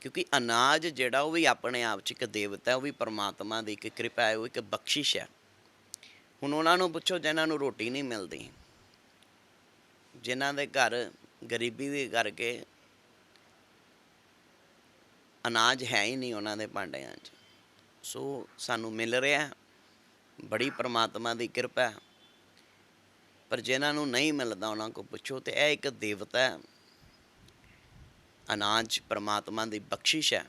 ਕਿਉਂਕਿ ਅਨਾਜ ਜਿਹੜਾ ਉਹ ਵੀ ਆਪਣੇ ਆਪ 'ਚ ਇੱਕ ਦੇਵਤਾ ਹੈ, ਉਹ ਵੀ ਪਰਮਾਤਮਾ ਦੀ ਇੱਕ ਕਿਰਪਾ ਹੈ, ਉਹ ਇੱਕ ਬਖਸ਼ਿਸ਼ ਹੈ। ਹੁਣ ਉਹਨਾਂ ਨੂੰ ਪੁੱਛੋ ਜਿਨ੍ਹਾਂ ਨੂੰ ਰੋਟੀ ਨਹੀਂ ਮਿਲਦੀ। ਜਿਨ੍ਹਾਂ ਦੇ ਘਰ ਗਰੀਬੀ ਦੇ ਕਰਕੇ ਅਨਾਜ ਹੈ ਹੀ ਨਹੀਂ ਉਹਨਾਂ ਦੇ ਭਾਂਡਿਆਂ 'ਚ। ਸੋ ਸਾਨੂੰ ਮਿਲ ਰਿਹਾ ਬੜੀ ਪ੍ਰਮਾਤਮਾ ਦੀ ਕਿਰਪਾ ਪਰ ਜਿਨ੍ਹਾਂ ਨੂੰ ਨਹੀਂ ਮਿਲਦਾ ਉਹਨਾਂ ਕੋ ਪੁੱਛੋ ਤੇ ਇਹ ਇੱਕ ਦੇਵਤਾ ਹੈ। ਅਨਾਜ ਪ੍ਰਮਾਤਮਾ ਦੀ ਬਖਸ਼ਿਸ਼ ਹੈ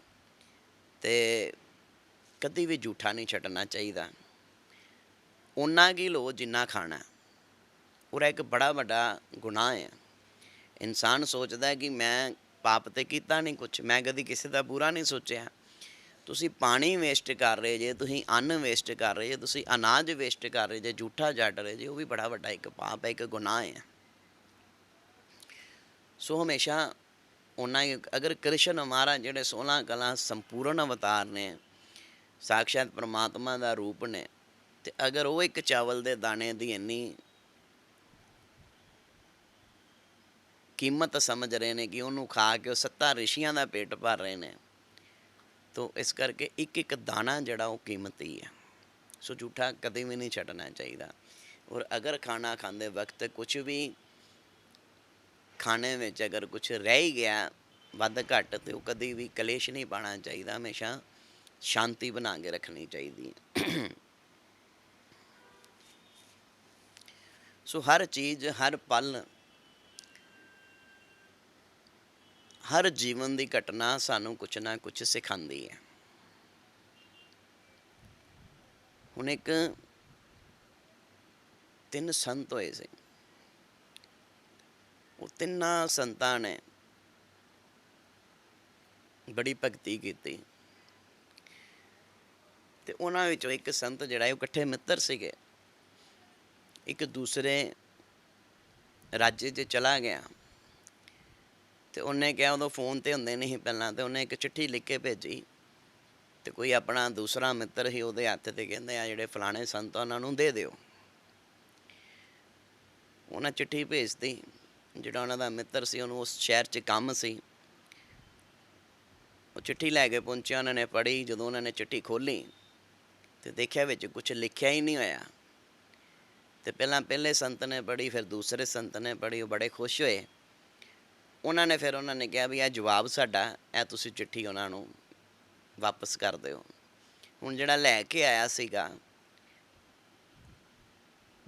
ਤੇ ਕਦੀ ਵੀ ਝੂਠਾ ਨਹੀਂ ਛੱਡਣਾ ਚਾਹੀਦਾ। ਉਹਨਾਂ ਕੀ ਲੋ ਜਿੰਨਾ ਖਾਣਾ ਹੈ। ਇੱਕ ਬੜਾ ਵੱਡਾ ਗੁਨਾਹ ਹੈ ਇਨਸਾਨ ਸੋਚਦਾ ਹੈ ਕਿ ਮੈਂ ਪਾਪ ਤੇ ਕੀਤਾ ਨਹੀਂ ਕੁਝ ਮੈਂ ਕਦੀ ਕਿਸੇ ਦਾ ਬੁਰਾ ਨਹੀਂ ਸੋਚਿਆ ਤੁਸੀਂ ਪਾਣੀ ਵੇਸਟ ਕਰ ਰਹੇ ਜੇ, ਤੁਸੀਂ ਅੰਨ ਵੇਸਟ ਕਰ ਰਹੇ ਜੇ, ਤੁਸੀਂ ਅਨਾਜ ਵੇਸਟ ਕਰ ਰਹੇ ਜੇ ਝੂਠਾ ਜੱਟ ਰਹੇ ਜੇ, ਉਹ ਵੀ ਬੜਾ ਵੱਡਾ ਇੱਕ ਪਾਪ ਹੈ, ਇੱਕ ਗੁਨਾਹ ਹੈ ਸੋ ਹਮੇਸ਼ਾ ਉਹਨਾਂ ਅਗਰ ਕ੍ਰਿਸ਼ਨ ਮਹਾਰਾਜ ਜਿਹੜੇ 16 ਕਲਾ ਸੰਪੂਰਨ ਅਵਤਾਰ ਨੇ, ਸਾਖਸ਼ਾਤ ਪ੍ਰਮਾਤਮਾ ਦਾ ਰੂਪ ਨੇ, ਤੇ ਅਗਰ ਉਹ ਇੱਕ ਚਾਵਲ ਦੇ ਦਾਣੇ ਦੀ ਇੰਨੀ ਕੀਮਤ ਸਮਝ ਰਹੇ ਨੇ ਕਿ ਉਹਨੂੰ ਖਾ ਕੇ ਉਹ ਸੱਤਾ ਰਿਸ਼ੀਆਂ ਦਾ ਪੇਟ ਭਰ ਰਹੇ ਨੇ। ਤੋ ਇਸ ਕਰਕੇ ਇੱਕ ਇੱਕ ਦਾਣਾ ਜਿਹੜਾ ਉਹ ਕੀਮਤੀ ਹੈ ਸੋ ਝੂਠਾ ਕਦੇ ਵੀ ਨਹੀਂ ਛੱਡਣਾ ਚਾਹੀਦਾ। ਔਰ ਅਗਰ ਖਾਣਾ ਖਾਂਦੇ ਵਕਤ ਕੁਝ ਵੀ ਖਾਣੇ ਵਿੱਚ ਅਗਰ ਕੁਝ ਰਹਿ ਹੀ ਗਿਆ ਵੱਧ ਘੱਟ ਤੇ ਉਹ ਕਦੇ ਵੀ ਕਲੇਸ਼ ਨਹੀਂ ਪਾਣਾ ਚਾਹੀਦਾ। ਹਮੇਸ਼ਾ ਸ਼ਾਂਤੀ ਬਣਾ ਕੇ ਰੱਖਣੀ ਚਾਹੀਦੀ ਹੈ। ਸੋ ਹਰ ਚੀਜ਼, ਹਰ ਪਲ ਹਰ ਜੀਵਨ ਦੀ ਘਟਨਾ ਸਾਨੂੰ ਕੁਛ ਨਾ ਕੁਛ ਸਿਖਾਉਂਦੀ ਹੈ। ਹੁਣ ਇੱਕ ਤਿੰਨ ਸੰਤ ਹੋਏ ਸੀ। ਉਹ ਤਿੰਨਾਂ ਸੰਤਾਂ ਨੇ ਬੜੀ ਭਗਤੀ ਕੀਤੀ। ਤੇ ਉਹਨਾਂ ਵਿੱਚੋਂ ਇੱਕ ਸੰਤ ਜਿਹੜਾ ਉਹ ਇਕੱਠੇ ਮਿੱਤਰ ਸੀਗੇ। ਇੱਕ ਦੂਸਰੇ ਰਾਜੇ 'ਚ ਚਲਾ ਗਿਆ। ਤੇ ਉਹਨੇ ਕਿਹਾ ਉਦੋਂ ਫੋਨ ਤੇ ਹੁੰਦੇ ਨਹੀਂ ਸੀ ਪਹਿਲਾਂ ਤੇ ਉਹਨੇ ਇੱਕ ਚਿੱਠੀ ਲਿਖ ਕੇ ਭੇਜੀ। ਤੇ ਕੋਈ ਆਪਣਾ ਦੂਸਰਾ ਮਿੱਤਰ ਸੀ ਉਹਦੇ ਹੱਥ ਤੇ ਕਹਿੰਦੇ ਆ, ਜਿਹੜੇ ਫਲਾਣੇ ਸੰਤ ਉਹਨਾਂ ਨੂੰ ਦੇ ਦਿਓ। ਉਹਨਾਂ ਚਿੱਠੀ ਭੇਜਤੀ। ਜਿਹੜਾ ਉਹਨਾਂ ਦਾ ਮਿੱਤਰ ਸੀ, ਉਹਨੂੰ ਉਸ ਸ਼ਹਿਰ 'ਚ ਕੰਮ ਸੀ। ਉਹ ਚਿੱਠੀ ਲੈ ਕੇ ਪਹੁੰਚਿਆ, ਉਹਨਾਂ ਨੇ ਪੜ੍ਹੀ। ਜਦੋਂ ਉਹਨਾਂ ਨੇ ਚਿੱਠੀ ਖੋਲੀ ਤੇ ਦੇਖਿਆ ਵਿੱਚ ਕੁਝ ਲਿਖਿਆ ਹੀ ਨਹੀਂ ਹੋਇਆ। ਤੇ ਪਹਿਲਾਂ ਪਹਿਲੇ ਸੰਤ ਨੇ ਪੜ੍ਹੀ, ਫਿਰ ਦੂਸਰੇ ਸੰਤ ਨੇ ਪੜ੍ਹੀ, ਉਹ ਬੜੇ ਖੁਸ਼ ਹੋਏ। ਉਹਨਾਂ ਨੇ ਫਿਰ ਉਹਨਾਂ ਨੇ ਕਿਹਾ ਵੀ ਇਹ ਜਵਾਬ ਸਾਡਾ, ਇਹ ਤੁਸੀਂ ਚਿੱਠੀ ਉਹਨਾਂ ਨੂੰ ਵਾਪਸ ਕਰ ਦਿਓ। ਹੁਣ ਜਿਹੜਾ ਲੈ ਕੇ ਆਇਆ ਸੀਗਾ,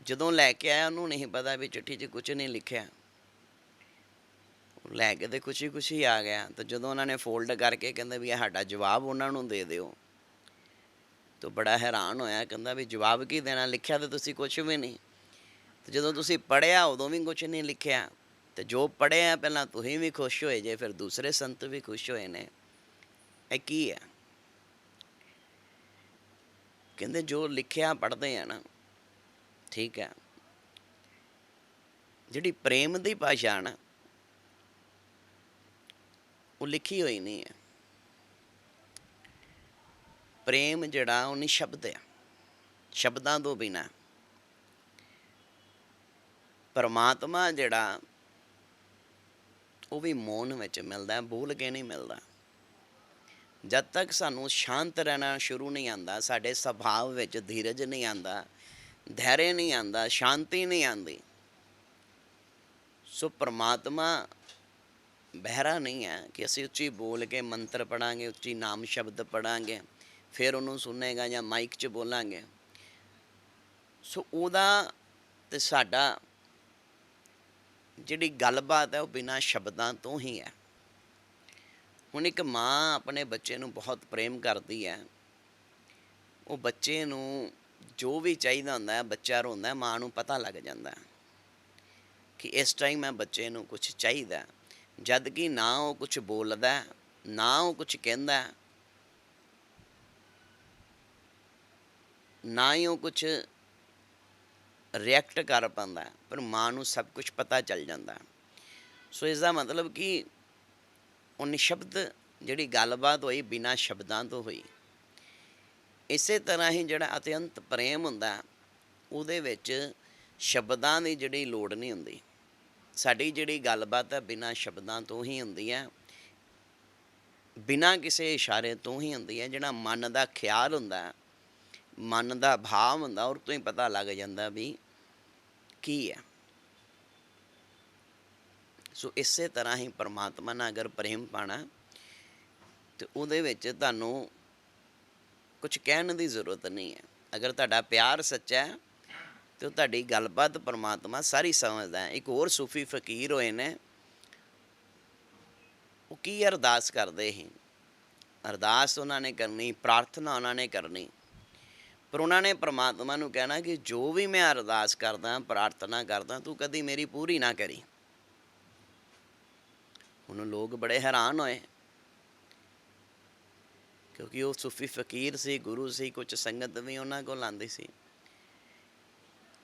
ਜਦੋਂ ਲੈ ਕੇ ਆਇਆ ਉਹਨੂੰ ਨਹੀਂ ਪਤਾ ਵੀ ਚਿੱਠੀ 'ਚ ਕੁਝ ਨਹੀਂ ਲਿਖਿਆ। ਲੈ ਕੇ ਤੇ ਖੁਸ਼ੀ ਖੁਸ਼ੀ ਆ ਗਿਆ ਤਾਂ ਜਦੋਂ ਉਹਨਾਂ ਨੇ ਫੋਲਡ ਕਰਕੇ ਕਹਿੰਦੇ ਵੀ ਇਹ ਸਾਡਾ ਜਵਾਬ ਉਹਨਾਂ ਨੂੰ ਦੇ ਦਿਓ, ਤਾਂ ਬੜਾ ਹੈਰਾਨ ਹੋਇਆ, ਕਹਿੰਦਾ ਵੀ ਜਵਾਬ ਕੀ ਦੇਣਾ, ਲਿਖਿਆ ਤੇ ਤੁਸੀਂ ਕੁਝ ਵੀ ਨਹੀਂ। ਤੇ ਜਦੋਂ ਤੁਸੀਂ ਪੜਿਆ ਉਦੋਂ ਵੀ ਕੁਝ ਨਹੀਂ ਲਿਖਿਆ। ਤੇ ਜੋ ਪੜ੍ਹੇ ਆ, ਪਹਿਲਾਂ ਤੁਸੀਂ ਵੀ ਖੁਸ਼ ਹੋਏ ਜੇ, ਫਿਰ ਦੂਸਰੇ ਸੰਤ ਵੀ ਖੁਸ਼ ਹੋਏ ਨੇ। ਇਹ ਕੀ ਹੈ ਕਹਿੰਦੇ ਜੋ ਲਿਖਿਆ ਪੜ੍ਹਦੇ ਆ ਨਾ, ਠੀਕ ਹੈ ਜਿਹੜੀ ਪ੍ਰੇਮ ਦੀ ਭਾਸ਼ਾ ਨਾ, ਉਹ ਲਿਖੀ ਹੋਈ ਨਹੀਂ ਹੈ ਪ੍ਰੇਮ ਜਿਹੜਾ, ਉਹ ਨਹੀਂ ਸ਼ਬਦ ਹੈ ਸ਼ਬਦਾਂ ਤੋਂ ਬਿਨਾ। ਪਰਮਾਤਮਾ ਜਿਹੜਾ ਉਹ ਵੀ ਮੌਨ ਵਿੱਚ ਮਿਲਦਾ ਬੋਲ ਕੇ ਨਹੀਂ ਮਿਲਦਾ। ਜਦ ਤੱਕ ਸਾਨੂੰ ਸ਼ਾਂਤ ਰਹਿਣਾ ਸ਼ੁਰੂ ਨਹੀਂ ਆਂਦਾ ਸਾਡੇ ਸੁਭਾਅ ਵਿੱਚ ਧੀਰਜ ਨਹੀਂ ਆਂਦਾ ਧੈर्य ਨਹੀਂ ਆਂਦਾ ਸ਼ਾਂਤੀ ਨਹੀਂ ਆਂਦੀ ਸੋ ਪ੍ਰਮਾਤਮਾ ਬਹਿਰਾ ਨਹੀਂ ਹੈ ਕਿ ਅਸੀਂ ਉੱਚੀ ਬੋਲ ਕੇ ਮੰਤਰ ਪੜਾਂਗੇ ਉੱਚੀ ਨਾਮ ਸ਼ਬਦ ਪੜਾਂਗੇ ਫਿਰ ਉਹਨੂੰ ਸੁਣੇਗਾ ਜਾਂ ਮਾਈਕ 'ਚ ਬੋਲਾਂਗੇ। ਸੋ ਉਹਦਾ ਤੇ ਸਾਡਾ ਜਿਹੜੀ ਗੱਲਬਾਤ ਹੈ ਉਹ ਬਿਨਾਂ ਸ਼ਬਦਾਂ ਤੋਂ ਹੀ ਹੈ ਹੁਣ ਇੱਕ ਮਾਂ ਆਪਣੇ ਬੱਚੇ ਨੂੰ ਬਹੁਤ ਪ੍ਰੇਮ ਕਰਦੀ ਹੈ ਉਹ ਬੱਚੇ ਨੂੰ ਜੋ ਵੀ ਚਾਹੀਦਾ ਹੁੰਦਾ ਹੈ ਬੱਚਾ ਰੋਂਦਾ ਹੈ, ਮਾਂ ਨੂੰ ਪਤਾ ਲੱਗ ਜਾਂਦਾ ਹੈ ਕਿ ਇਸ ਟਾਈਮ ਮੈਂ ਬੱਚੇ ਨੂੰ ਕੁਝ ਚਾਹੀਦਾ ਹੈ। ਜਦ ਕਿ ਨਾ ਉਹ ਕੁਝ ਬੋਲਦਾ ਨਾ ਉਹ ਕੁਝ ਕਹਿੰਦਾ ਨਾ ਹੀ ਉਹ ਕੁਝ ਰਿਐਕਟ ਕਰ ਪਾਉਂਦਾ ਪਰ ਮਾਂ ਨੂੰ ਸਭ ਕੁਝ ਪਤਾ ਚੱਲ ਜਾਂਦਾ ਸੋ ਇਸ ਦਾ ਮਤਲਬ ਕਿ ਉਹ ਸ਼ਬਦ ਜਿਹੜੀ ਗੱਲਬਾਤ ਹੋਈ ਬਿਨਾਂ ਸ਼ਬਦਾਂ ਤੋਂ ਹੋਈ। ਇਸੇ ਤਰ੍ਹਾਂ ਹੀ ਜਿਹੜਾ ਅਤਿਅੰਤ ਪ੍ਰੇਮ ਹੁੰਦਾ ਉਹਦੇ ਵਿੱਚ ਸ਼ਬਦਾਂ ਦੀ ਜਿਹੜੀ ਲੋੜ ਨਹੀਂ ਹੁੰਦੀ। ਸਾਡੀ ਜਿਹੜੀ ਗੱਲਬਾਤ ਹੈ ਬਿਨਾਂ ਸ਼ਬਦਾਂ ਤੋਂ ਹੀ ਹੁੰਦੀ ਹੈ। ਬਿਨਾਂ ਕਿਸੇ ਇਸ਼ਾਰੇ ਤੋਂ ਹੀ ਹੁੰਦੀ ਹੈ, ਜਿਹੜਾ ਮਨ ਦਾ ਖਿਆਲ ਹੁੰਦਾ ਮਨ ਦਾ ਭਾਵ ਹੁੰਦਾ ਉਹ ਤੋਂ ਹੀ ਪਤਾ ਲੱਗ ਜਾਂਦਾ ਵੀ ਕੀ ਹੈ? ਸੋ ਇਸੇ ਤਰ੍ਹਾਂ ਹੀ ਪਰਮਾਤਮਾ ਨਾਲ ਅਗਰ ਪ੍ਰੇਮ ਪਾਣਾ, ਤੇ ਉਹਦੇ ਵਿੱਚ ਤੁਹਾਨੂੰ ਕੁਝ ਕਹਿਣ ਦੀ ਜ਼ਰੂਰਤ ਨਹੀਂ ਹੈ। ਅਗਰ ਤੁਹਾਡਾ ਪਿਆਰ ਸੱਚਾ ਹੈ, ਤੇ ਤੁਹਾਡੀ ਗੱਲਬਾਤ ਪਰਮਾਤਮਾ ਸਾਰੀ ਸਮਝਦਾ ਹੈ। ਇੱਕ ਹੋਰ ਸੂਫੀ ਫਕੀਰ ਹੋਏ ਨੇ, ਉਹ ਕੀ ਅਰਦਾਸ ਕਰਦੇ ਸੀ? ਅਰਦਾਸ ਉਹਨਾਂ ਨੇ ਕਰਨੀ, ਪ੍ਰਾਰਥਨਾ ਉਹਨਾਂ ਨੇ ਕਰਨੀ। ਪਰ ਉਹਨਾਂ ਨੇ ਪ੍ਰਮਾਤਮਾ ਨੂੰ ਕਹਿਣਾ ਕਿ ਜੋ ਵੀ ਮੈਂ ਅਰਦਾਸ ਕਰਦਾ, ਪ੍ਰਾਰਥਨਾ ਕਰਦਾ, ਤੂੰ ਕਦੀ ਮੇਰੀ ਪੂਰੀ ਨਾ ਕਰੀ। ਹੁਣ ਲੋਕ ਬੜੇ ਹੈਰਾਨ ਹੋਏ। ਕਿਉਂਕਿ ਉਹ ਸੂਫੀ ਫਕੀਰ ਸੀ, ਗੁਰੂ ਸੀ ਕੁਝ ਸੰਗਤ ਵੀ ਉਹਨਾਂ ਕੋਲ ਆਂਦੀ ਸੀ।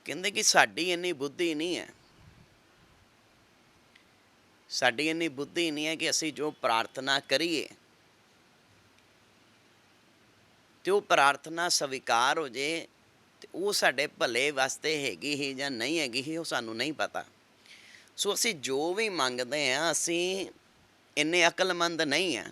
ਕਹਿੰਦੇ ਕਿ ਸਾਡੀ ਇੰਨੀ ਬੁੱਧੀ ਨਹੀਂ ਹੈ। ਸਾਡੀ ਇੰਨੀ ਬੁੱਧੀ ਨਹੀਂ ਹੈ ਕਿ ਅਸੀਂ ਜੋ ਪ੍ਰਾਰਥਨਾ ਕਰੀਏ ਤੇ ਉਹ ਪ੍ਰਾਰਥਨਾ ਸਵੀਕਾਰ ਹੋ ਜੇ ਤੇ ਉਹ ਸਾਡੇ ਭਲੇ ਵਾਸਤੇ ਹੈਗੀ ਹੀ ਜਾਂ ਨਹੀਂ ਹੈਗੀ ਹੀ, ਉਹ ਸਾਨੂੰ ਨਹੀਂ ਪਤਾ। ਸੋ ਅਸੀਂ ਜੋ ਵੀ ਮੰਗਦੇ ਆ, ਅਸੀਂ ਇੰਨੇ ਅਕਲਮੰਦ ਨਹੀਂ ਆ,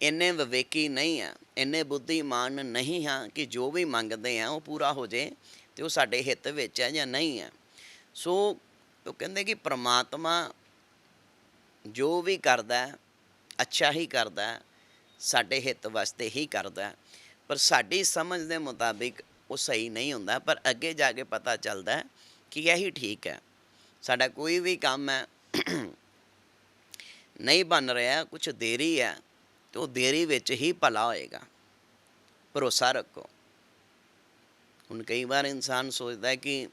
ਇੰਨੇ ਵਿਵੇਕੀ ਨਹੀਂ ਆ, ਇੰਨੇ ਬੁੱਧੀਮਾਨ ਨਹੀਂ ਹਾਂ ਕਿ ਜੋ ਵੀ ਮੰਗਦੇ ਆ, ਉਹ ਪੂਰਾ ਹੋ ਜੇ ਤੇ ਉਹ ਸਾਡੇ ਹਿੱਤ ਵਿੱਚ ਹੈ ਜਾਂ ਨਹੀਂ ਹੈ ਸੋ ਉਹ ਕਹਿੰਦੇ ਕਿ ਪ੍ਰਮਾਤਮਾ ਜੋ ਵੀ ਕਰਦਾ, ਅੱਛਾ ਹੀ ਕਰਦਾ ਸਾਡੇ ਹਿੱਤ ਵਾਸਤੇ ਹੀ ਕਰਦਾ ਪਰ ਸਾਡੀ ਸਮਝ ਦੇ ਮੁਤਾਬਿਕ ਉਹ ਸਹੀ ਨਹੀਂ ਹੁੰਦਾ, ਪਰ ਅੱਗੇ ਜਾ ਕੇ ਪਤਾ ਚੱਲਦਾ ਕਿ ਇਹੀ ਠੀਕ ਹੈ। ਸਾਡਾ ਕੋਈ ਵੀ ਕੰਮ ਹੈ, ਨਹੀਂ ਬਣ ਰਿਹਾ ਕੁਝ ਦੇਰੀ ਹੈ, ਤੇ ਉਹ ਦੇਰੀ ਵਿੱਚ ਹੀ ਭਲਾ ਹੋਏਗਾ। ਭਰੋਸਾ ਰੱਖੋ। ਹੁਣ ਕਈ ਵਾਰ ਇਨਸਾਨ ਸੋਚਦਾ ਕਿ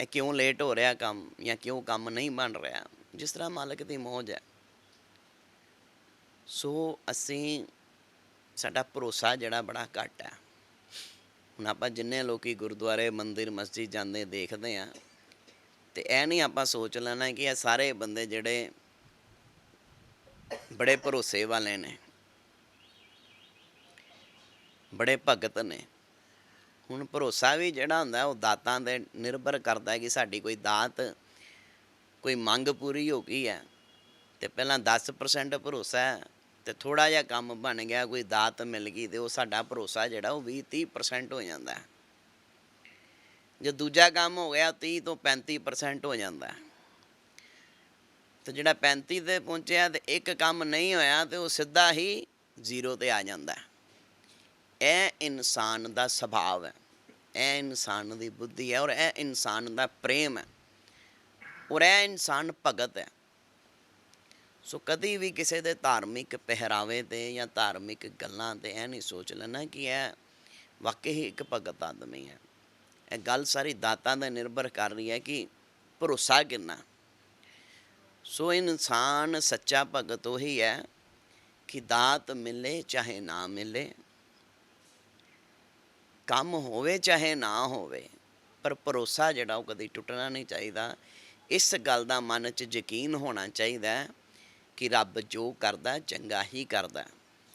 ਇਹ ਕਿਉਂ ਲੇਟ ਹੋ ਰਿਹਾ ਕੰਮ ਜਾਂ ਕਿਉਂ ਕੰਮ ਨਹੀਂ ਬਣ ਰਿਹਾ। ਜਿਸ ਤਰ੍ਹਾਂ ਮਾਲਕ ਦੀ ਮੌਜ ਹੈ। ਸੋ ਅਸੀਂ, ਸਾਡਾ ਭਰੋਸਾ ਜਿਹੜਾ ਬੜਾ ਘੱਟ ਹੈ। ਹੁਣ ਆਪਾਂ ਜਿੰਨੇ ਲੋਕੀ ਗੁਰਦੁਆਰੇ, ਮੰਦਿਰ, ਮਸਜਿਦ ਜਾਂਦੇ ਦੇਖਦੇ ਆ ਤੇ ਇਹ ਨਹੀਂ ਆਪਾਂ ਸੋਚ ਲੈਣਾ ਕਿ ਇਹ ਸਾਰੇ ਬੰਦੇ ਜਿਹੜੇ ਬੜੇ ਭਰੋਸੇ ਵਾਲੇ ਨੇ, ਬੜੇ ਭਗਤ ਨੇ, ਹੁਣ ਭਰੋਸਾ ਵੀ ਜਿਹੜਾ ਹੁੰਦਾ, ਉਹ ਦਾਤਾਂ ਤੇ ਨਿਰਭਰ ਕਰਦਾ ਕਿ ਸਾਡੀ ਕੋਈ ਦਾਤ, ਕੋਈ ਮੰਗ ਪੂਰੀ ਹੋ ਗਈ ਹੈ। ਤੇ ਪਹਿਲਾਂ 10% ਭਰੋਸਾ ਹੈ ਤੇ ਥੋੜਾ ਜਿਹਾ ਕੰਮ ਬਣ ਗਿਆ, ਕੋਈ ਦਾਤ ਮਿਲ ਗਈ ਤੇ ਉਹ ਸਾਡਾ ਭਰੋਸਾ ਜਿਹੜਾ ਉਹ 20 30% ਹੋ ਜਾਂਦਾ ਜੇ ਦੂਜਾ ਕੰਮ ਹੋ ਗਿਆ 30 ਤੋਂ 35% ਹੋ ਜਾਂਦਾ ਹੈ। ਤੇ ਜਿਹੜਾ 35 ਤੇ ਪਹੁੰਚਿਆ ਤੇ ਇੱਕ ਕੰਮ ਨਹੀਂ ਹੋਇਆ ਤੇ ਉਹ ਸਿੱਧਾ ਹੀ ਜ਼ੀਰੋ ਤੇ ਆ ਜਾਂਦਾ ਇਹ ਇਨਸਾਨ ਦਾ ਸੁਭਾਅ ਹੈ। ਇਹ ਇਨਸਾਨ ਦੀ ਬੁੱਧੀ ਹੈ ਔਰ ਇਹ ਇਨਸਾਨ ਦਾ ਪ੍ਰੇਮ ਹੈ। ਔਰ ਇਹ ਇਨਸਾਨ ਭਗਤ ਹੈ। ਸੋ ਕਦੀ ਵੀ ਕਿਸੇ ਦੇ ਧਾਰਮਿਕ ਪਹਿਰਾਵੇ ਤੇ ਜਾਂ ਧਾਰਮਿਕ ਗੱਲਾਂ ਤੇ ਇਹ ਨਹੀਂ ਸੋਚ ਲੈਣਾ ਕਿ ਇਹ ਵਾਕਈ ਹੀ ਇੱਕ ਭਗਤ ਆਦਮੀ ਹੈ। ਇਹ ਗੱਲ ਸਾਰੀ ਦਾਤਾਂ ਤੇ ਨਿਰਭਰ ਕਰ ਰਹੀ ਹੈ ਕਿ ਭਰੋਸਾ ਕਿੰਨਾ। ਸੋ ਇਨਸਾਨ ਸੱਚਾ ਭਗਤ ਉਹੀ ਹੈ ਕਿ ਦਾਤ ਮਿਲੇ ਚਾਹੇ ਨਾ ਮਿਲੇ। ਕੰਮ ਹੋਵੇ ਚਾਹੇ ਨਾ ਹੋਵੇ, ਪਰ ਭਰੋਸਾ ਜਿਹੜਾ ਉਹ ਕਦੀ ਟੁੱਟਣਾ ਨਹੀਂ ਚਾਹੀਦਾ। ਇਸ ਗੱਲ ਦਾ ਮਨ 'ਚ ਯਕੀਨ ਹੋਣਾ ਚਾਹੀਦਾ ਹੈ ਕਿ ਰੱਬ ਜੋ ਕਰਦਾ, ਚੰਗਾ ਹੀ ਕਰਦਾ।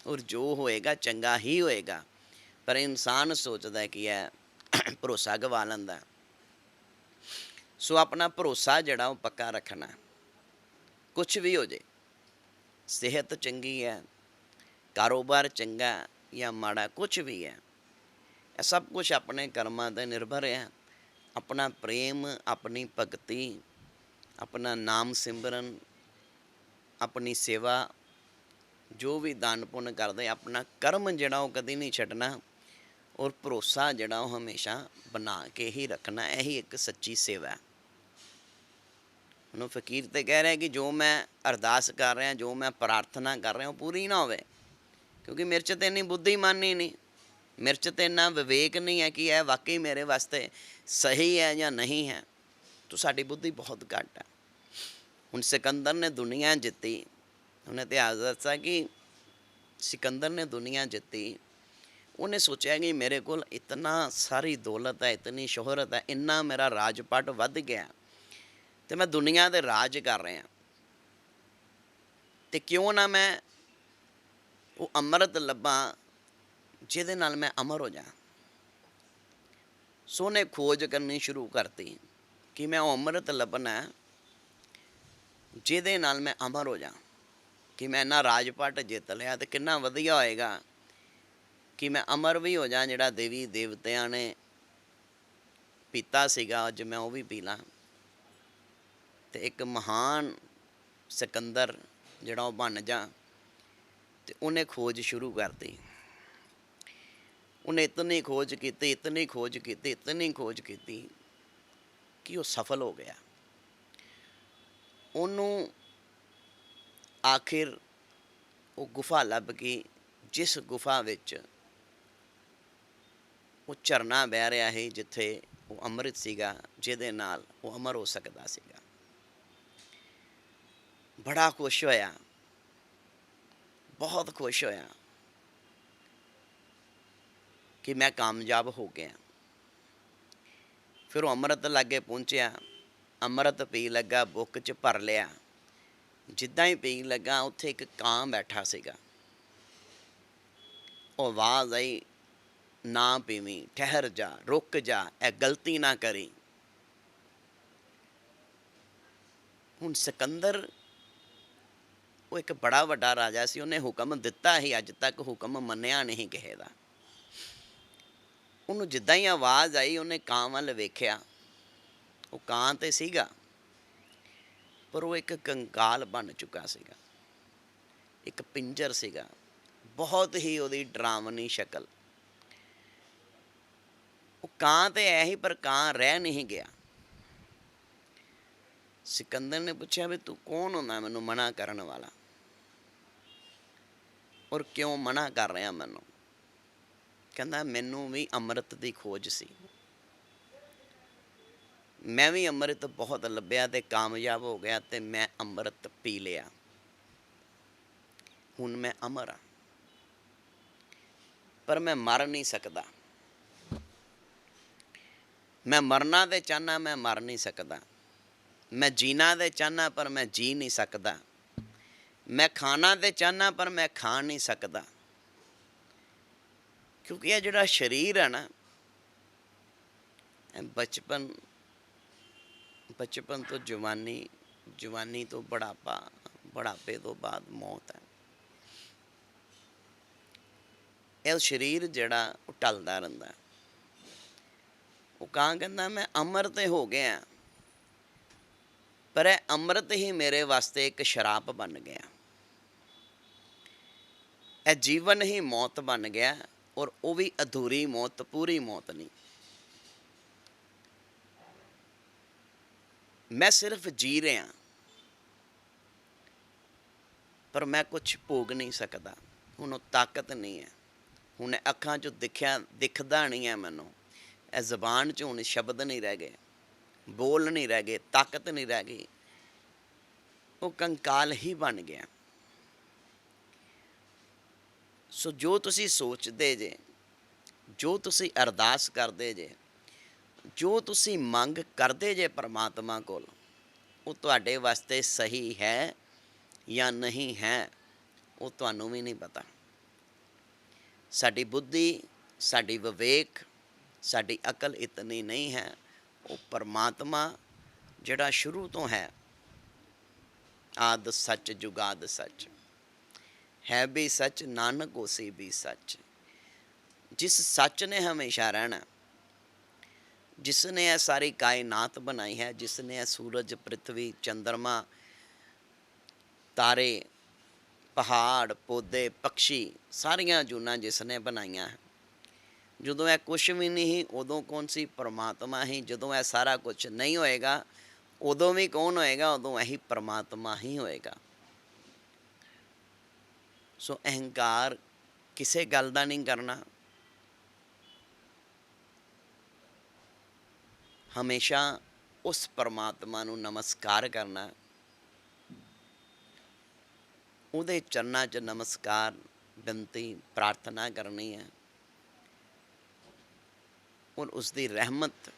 ਔਰ ਜੋ ਹੋਏਗਾ, ਚੰਗਾ ਹੀ ਹੋਏਗਾ। ਪਰ ਇਨਸਾਨ ਸੋਚਦਾ ਕਿ ਇਹ ਭਰੋਸਾ ਗਵਾ ਲੈਂਦਾ। ਸੋ ਆਪਣਾ ਭਰੋਸਾ ਜਿਹੜਾ ਉਹ ਪੱਕਾ ਰੱਖਣਾ। ਕੁਝ ਵੀ ਹੋ ਜੇ। ਸਿਹਤ ਚੰਗੀ ਹੈ, ਕਾਰੋਬਾਰ ਚੰਗਾ ਜਾਂ ਮਾੜਾ ਕੁਝ ਵੀ ਹੈ। ਇਹ ਸਭ ਕੁਝ ਆਪਣੇ ਕਰਮਾਂ ਤੇ ਨਿਰਭਰ ਹੈ। ਆਪਣਾ ਪ੍ਰੇਮ, ਆਪਣੀ ਭਗਤੀ, ਆਪਣਾ ਨਾਮ ਸਿਮਰਨ ਆਪਣੀ ਸੇਵਾ, ਜੋ ਵੀ ਦਾਨ ਪੁੰਨ ਕਰਦੇ, ਆਪਣਾ ਕਰਮ ਜਿਹੜਾ ਉਹ ਕਦੀ ਨਹੀਂ ਛੱਡਣਾ ਔਰ ਭਰੋਸਾ ਜਿਹੜਾ ਉਹ ਹਮੇਸ਼ਾ ਬਣਾ ਕੇ ਹੀ ਰੱਖਣਾ, ਇਹੀ ਇੱਕ ਸੱਚੀ ਸੇਵਾ ਹੈ। ਉਹਨੂੰ ਫਕੀਰ ਤੇ ਕਹਿ ਰਿਹਾ ਕਿ ਜੋ ਮੈਂ ਅਰਦਾਸ ਕਰ ਰਿਹਾ, ਜੋ ਮੈਂ ਪ੍ਰਾਰਥਨਾ ਕਰ ਰਿਹਾ, ਉਹ ਪੂਰੀ ਨਾ ਹੋਵੇ, ਕਿਉਂਕਿ ਮੇਰੇ 'ਚ ਤੇ ਇੰਨੀ ਬੁੱਧੀਮਾਨੀ ਹੀ ਨਹੀਂ। ਮੇਰੇ 'ਚ ਤੇ ਇੰਨਾ ਵਿਵੇਕ ਨਹੀਂ ਹੈ ਕਿ ਇਹ ਵਾਕਈ ਮੇਰੇ ਵਾਸਤੇ ਸਹੀ ਹੈ ਜਾਂ ਨਹੀਂ ਹੈ। ਤਾਂ ਸਾਡੀ ਬੁੱਧੀ ਬਹੁਤ ਘੱਟ ਹੈ। ਹੁਣ ਸਿਕੰਦਰ ਨੇ ਦੁਨੀਆ ਜਿੱਤੀ। ਉਹਨੇ ਇਤਿਹਾਸ ਦੱਸਿਆ ਕਿ ਸਿਕੰਦਰ ਨੇ ਦੁਨੀਆ ਜਿੱਤੀ। ਉਹਨੇ ਸੋਚਿਆ ਕਿ ਮੇਰੇ ਕੋਲ ਇਤਨਾ ਸਾਰੀ ਦੌਲਤ ਹੈ, ਇਤਨੀ ਸ਼ੋਹਰਤ ਹੈ, ਇੰਨਾ ਮੇਰਾ ਰਾਜਪਾਟ ਵੱਧ ਗਿਆ ਤੇ ਮੈਂ ਦੁਨੀਆ ਦੇ ਰਾਜ ਕਰ ਰਿਹਾ ਤੇ ਕਿਉਂ ਨਾ ਮੈਂ ਉਹ ਅੰਮ੍ਰਿਤ ਲੱਭਾਂ, ਜਿਹਦੇ ਨਾਲ ਮੈਂ ਅਮਰ ਹੋ ਜਾ ਸੋ ਖੋਜ ਕਰਨੀ ਸ਼ੁਰੂ ਕਰਤੀ ਕਿ ਮੈਂ ਉਹ ਅੰਮ੍ਰਿਤ ਲੱਭਣਾ ਜਿਹਦੇ ਨਾਲ ਮੈਂ ਅਮਰ ਹੋ ਜਾ, ਕਿ ਮੈਂ ਨਾ ਰਾਜਪਾਟ ਜਿੱਤ ਲਿਆ ਤੇ ਕਿੰਨਾ ਵਧੀਆ ਹੋਏਗਾ, ਕਿ ਮੈਂ ਅਮਰ ਵੀ ਹੋ ਜਾ ਜਿਹੜਾ ਦੇਵੀ ਦੇਵਤਿਆਂ ਨੇ ਪੀਤਾ ਸੀਗਾ, ਅੱਜ ਮੈਂ ਉਹ ਵੀ ਪੀ ਲਾਂ। ਤੇ ਇੱਕ ਮਹਾਨ ਸਿਕੰਦਰ ਜਿਹੜਾ ਉਹ ਬਣ ਜਾ, ਤੇ ਉਹਨੇ ਖੋਜ ਸ਼ੁਰੂ ਕਰਤੀ। ਉਹਨੇ ਇਤਨੀ ਖੋਜ ਕੀਤੀ, ਇਤਨੀ ਖੋਜ ਕੀਤੀ, ਇਤਨੀ ਖੋਜ ਕੀਤੀ, ਕਿ ਉਹ ਸਫਲ ਹੋ ਗਿਆ। ਉਹਨੂੰ ਆਖਿਰ ਉਹ ਗੁਫਾ ਲੱਭ ਗਈ, ਜਿਸ ਗੁਫਾ ਵਿੱਚ ਉਹ ਝਰਨਾ ਵਹਿ ਰਿਹਾ ਹੈ ਜਿੱਥੇ ਉਹ ਅੰਮ੍ਰਿਤ ਸੀਗਾ, ਜਿਹਦੇ ਨਾਲ ਉਹ ਅਮਰ ਹੋ ਸਕਦਾ ਸੀਗਾ। ਬੜਾ ਖੁਸ਼ ਹੋਇਆ। ਬਹੁਤ ਖੁਸ਼ ਹੋਇਆ ਕਿ ਮੈਂ ਕਾਮਯਾਬ ਹੋ ਗਿਆ। ਫਿਰ ਉਹ ਅੰਮ੍ਰਿਤ ਲਾਗੇ ਪਹੁੰਚਿਆ। ਅੰਮ੍ਰਿਤ ਪੀ ਲੱਗਾ, ਬੁੱਕ 'ਚ ਭਰ ਲਿਆ। ਜਿੱਦਾਂ ਹੀ ਪੀਣ ਲੱਗਾ, ਉੱਥੇ ਇੱਕ ਕਾਂ ਬੈਠਾ ਸੀਗਾ। ਉਹ ਆਵਾਜ਼ ਆਈ, ਨਾ ਪੀਵੀਂ, ਠਹਿਰ ਜਾ, ਰੁਕ ਜਾ, ਇਹ ਗਲਤੀ ਨਾ ਕਰੀ। ਹੁਣ ਸਿਕੰਦਰ, ਉਹ ਇੱਕ ਬੜਾ ਵੱਡਾ ਰਾਜਾ ਸੀ, ਉਹਨੇ ਹੁਕਮ ਦਿੱਤਾ ਹੀ ਅੱਜ ਤੱਕ ਹੁਕਮ ਮੰਨਿਆ ਨਹੀਂ ਕਿਸੇ ਦਾ। ਉਹਨੂੰ ਜਿੱਦਾਂ ਹੀ ਆਵਾਜ਼ ਆਈ, ਉਹਨੇ ਕਾਂ ਵੱਲ ਵੇਖਿਆ। ਉਹ ਕਾਂ ਤੇ ਸੀਗਾ, ਪਰ ਉਹ ਇੱਕ ਕੰਕਾਲ ਬਣ ਚੁੱਕਾ ਸੀਗਾ। ਇੱਕ ਪਿੰਜਰ ਸੀਗਾ। ਬਹੁਤ ਹੀ ਉਹਦੀ ਡਰਾਵਨੀ ਸ਼ਕਲ। ਉਹ ਕਾਂ ਤੇ ਐ ਹੀ, ਪਰ ਕਾਂ ਰਹਿ ਨਹੀਂ ਗਿਆ। ਸਿਕੰਦਰ ਨੇ ਪੁੱਛਿਆ ਵੀ ਤੂੰ ਕੌਣ ਹੁੰਦਾ ਮੈਨੂੰ ਮਨਾ ਕਰਨ ਵਾਲਾ? ਔਰ ਕਿਉਂ ਮਨਾ ਕਰ ਰਿਹਾ ਮੈਨੂੰ? ਕਹਿੰਦਾ, ਮੈਨੂੰ ਵੀ ਅੰਮ੍ਰਿਤ ਦੀ ਖੋਜ ਸੀ। ਮੈਂ ਵੀ ਅੰਮ੍ਰਿਤ ਬਹੁਤ ਲੱਭਿਆ ਤੇ ਕਾਮਯਾਬ ਹੋ ਗਿਆ ਤੇ ਮੈਂ ਅੰਮ੍ਰਿਤ ਪੀ ਲਿਆ। ਹੁਣ ਮੈਂ ਅਮਰ ਆ ਪਰ ਮੈਂ ਮਰ ਨਹੀਂ ਸਕਦਾ। ਮੈਂ ਮਰਨਾ ਤੇ ਚਾਹਨਾ ਮੈਂ ਮਰ ਨਹੀਂ ਸਕਦਾ। ਮੈਂ ਜੀਣਾ ਤੇ ਚਾਹਨਾ ਪਰ ਮੈਂ ਜੀ ਨਹੀਂ ਸਕਦਾ। ਮੈਂ ਖਾਣਾ ਤੇ ਚਾਹਨਾ ਪਰ ਮੈਂ ਖਾ ਨਹੀਂ ਸਕਦਾ। ਕਿਉਂਕਿ ਇਹ ਜਿਹੜਾ ਸਰੀਰ ਹੈ ਨਾ ਬਚਪਨ ਬਚਪਨ ਤੋਂ ਜਵਾਨੀ ਜਵਾਨੀ ਤੋਂ ਬੁਢਾਪਾ ਬੁਢਾਪੇ ਤੋਂ ਬਾਅਦ ਮੌਤ ਹੈ ਇਹ ਸਰੀਰ ਜਿਹੜਾ ਉਹ ਟਲਦਾ ਰਹਿੰਦਾ ਉਹ ਕਾਂ ਕਹਿੰਦਾ ਮੈਂ ਅਮਰ ਤੇ ਹੋ ਗਿਆ ਪਰ ਇਹ ਅੰਮ੍ਰਿਤ ਹੀ ਮੇਰੇ ਵਾਸਤੇ ਇੱਕ ਸ਼ਰਾਪ ਬਣ ਗਿਆ ਇਹ ਜੀਵਨ ਹੀ ਮੌਤ ਬਣ ਗਿਆ ਔਰ ਉਹ ਵੀ ਅਧੂਰੀ ਮੌਤ ਪੂਰੀ ਮੌਤ ਨਹੀਂ ਮੈਂ ਸਿਰਫ ਜੀ ਰਿਹਾ ਪਰ ਮੈਂ ਕੁਝ ਭੋਗ ਨਹੀਂ ਸਕਦਾ। ਹੁਣ ਉਹ ਤਾਕਤ ਨਹੀਂ ਹੈ। ਹੁਣ ਅੱਖਾਂ 'ਚੋਂ ਦਿਖਿਆ, ਦਿਖਦਾ ਨਹੀਂ ਹੈ ਮੈਨੂੰ। ਇਹ ਜ਼ਬਾਨ 'ਚ ਹੁਣ ਸ਼ਬਦ ਨਹੀਂ ਰਹਿ ਗਏ। ਬੋਲ ਨਹੀਂ ਰਹਿ ਗਏ, ਤਾਕਤ ਨਹੀਂ ਰਹਿ ਗਈ। ਉਹ ਕੰਕਾਲ ਹੀ ਬਣ ਗਿਆ। ਸੋ ਜੋ ਤੁਸੀਂ ਸੋਚਦੇ ਜੇ, ਜੋ ਤੁਸੀਂ ਅਰਦਾਸ ਕਰਦੇ ਜੇ ਜੋ ਤੁਸੀਂ ਮੰਗ ਕਰਦੇ ਜੇ ਪਰਮਾਤਮਾ ਕੋਲ, ਉਹ ਤੁਹਾਡੇ ਵਾਸਤੇ ਸਹੀ ਹੈ ਜਾਂ ਨਹੀਂ ਹੈ, ਉਹ ਤੁਹਾਨੂੰ ਵੀ ਨਹੀਂ ਪਤਾ। ਸਾਡੀ ਬੁੱਧੀ, ਸਾਡੀ ਵਿਵੇਕ, ਸਾਡੀ ਅਕਲ ਇਤਨੀ ਨਹੀਂ ਹੈ, ਉਹ ਪਰਮਾਤਮਾ ਜਿਹੜਾ ਸ਼ੁਰੂ ਤੋਂ ਹੈ, ਆਦ ਸੱਚ ਜੁਗਾਦ ਸੱਚ। ਹੈ ਵੀ ਸੱਚ, ਨਾਨਕ ਉਸੇ ਵੀ ਸੱਚ। ਜਿਸ ਸੱਚ ਨੇ ਹਮੇਸ਼ਾ ਰਹਿਣਾ ਜਿਸ ਨੇ ਇਹ ਸਾਰੀ ਕਾਇਨਾਤ ਬਣਾਈ ਹੈ ਜਿਸ ਨੇ ਇਹ ਸੂਰਜ ਪ੍ਰithvi ਚੰ드ਰਮਾ ਤਾਰੇ ਪਹਾੜ ਪੌਦੇ ਪੰਛੀ ਸਾਰੀਆਂ ਜੂਨਾਂ ਜਿਸ ਨੇ ਬਣਾਈਆਂ ਹੈ ਜਦੋਂ ਇਹ ਕੁਝ ਵੀ ਨਹੀਂ ਉਦੋਂ ਕੌਣ ਸੀ ਪਰਮਾਤਮਾ ਹੀ ਜਦੋਂ ਇਹ ਸਾਰਾ ਕੁਝ ਨਹੀਂ ਹੋਏਗਾ ਉਦੋਂ ਵੀ ਕੌਣ ਹੋਏਗਾ ਉਦੋਂ ਇਹੀ ਪਰਮਾਤਮਾ ਹੀ ਹੋਏਗਾ ਸੋ ਅਹੰਕਾਰ ਕਿਸੇ ਗੱਲ ਦਾ ਨਹੀਂ ਕਰਨਾ ਹਮੇਸ਼ਾ ਉਸ ਪਰਮਾਤਮਾ ਨੂੰ ਨਮਸਕਾਰ ਕਰਨਾ। ਉਹਦੇ ਚਰਨਾਂ 'ਚ ਨਮਸਕਾਰ, ਬੇਨਤੀ, ਪ੍ਰਾਰਥਨਾ ਕਰਨੀ ਹੈ। ਔਰ ਉਸ ਦੀ ਰਹਿਮਤ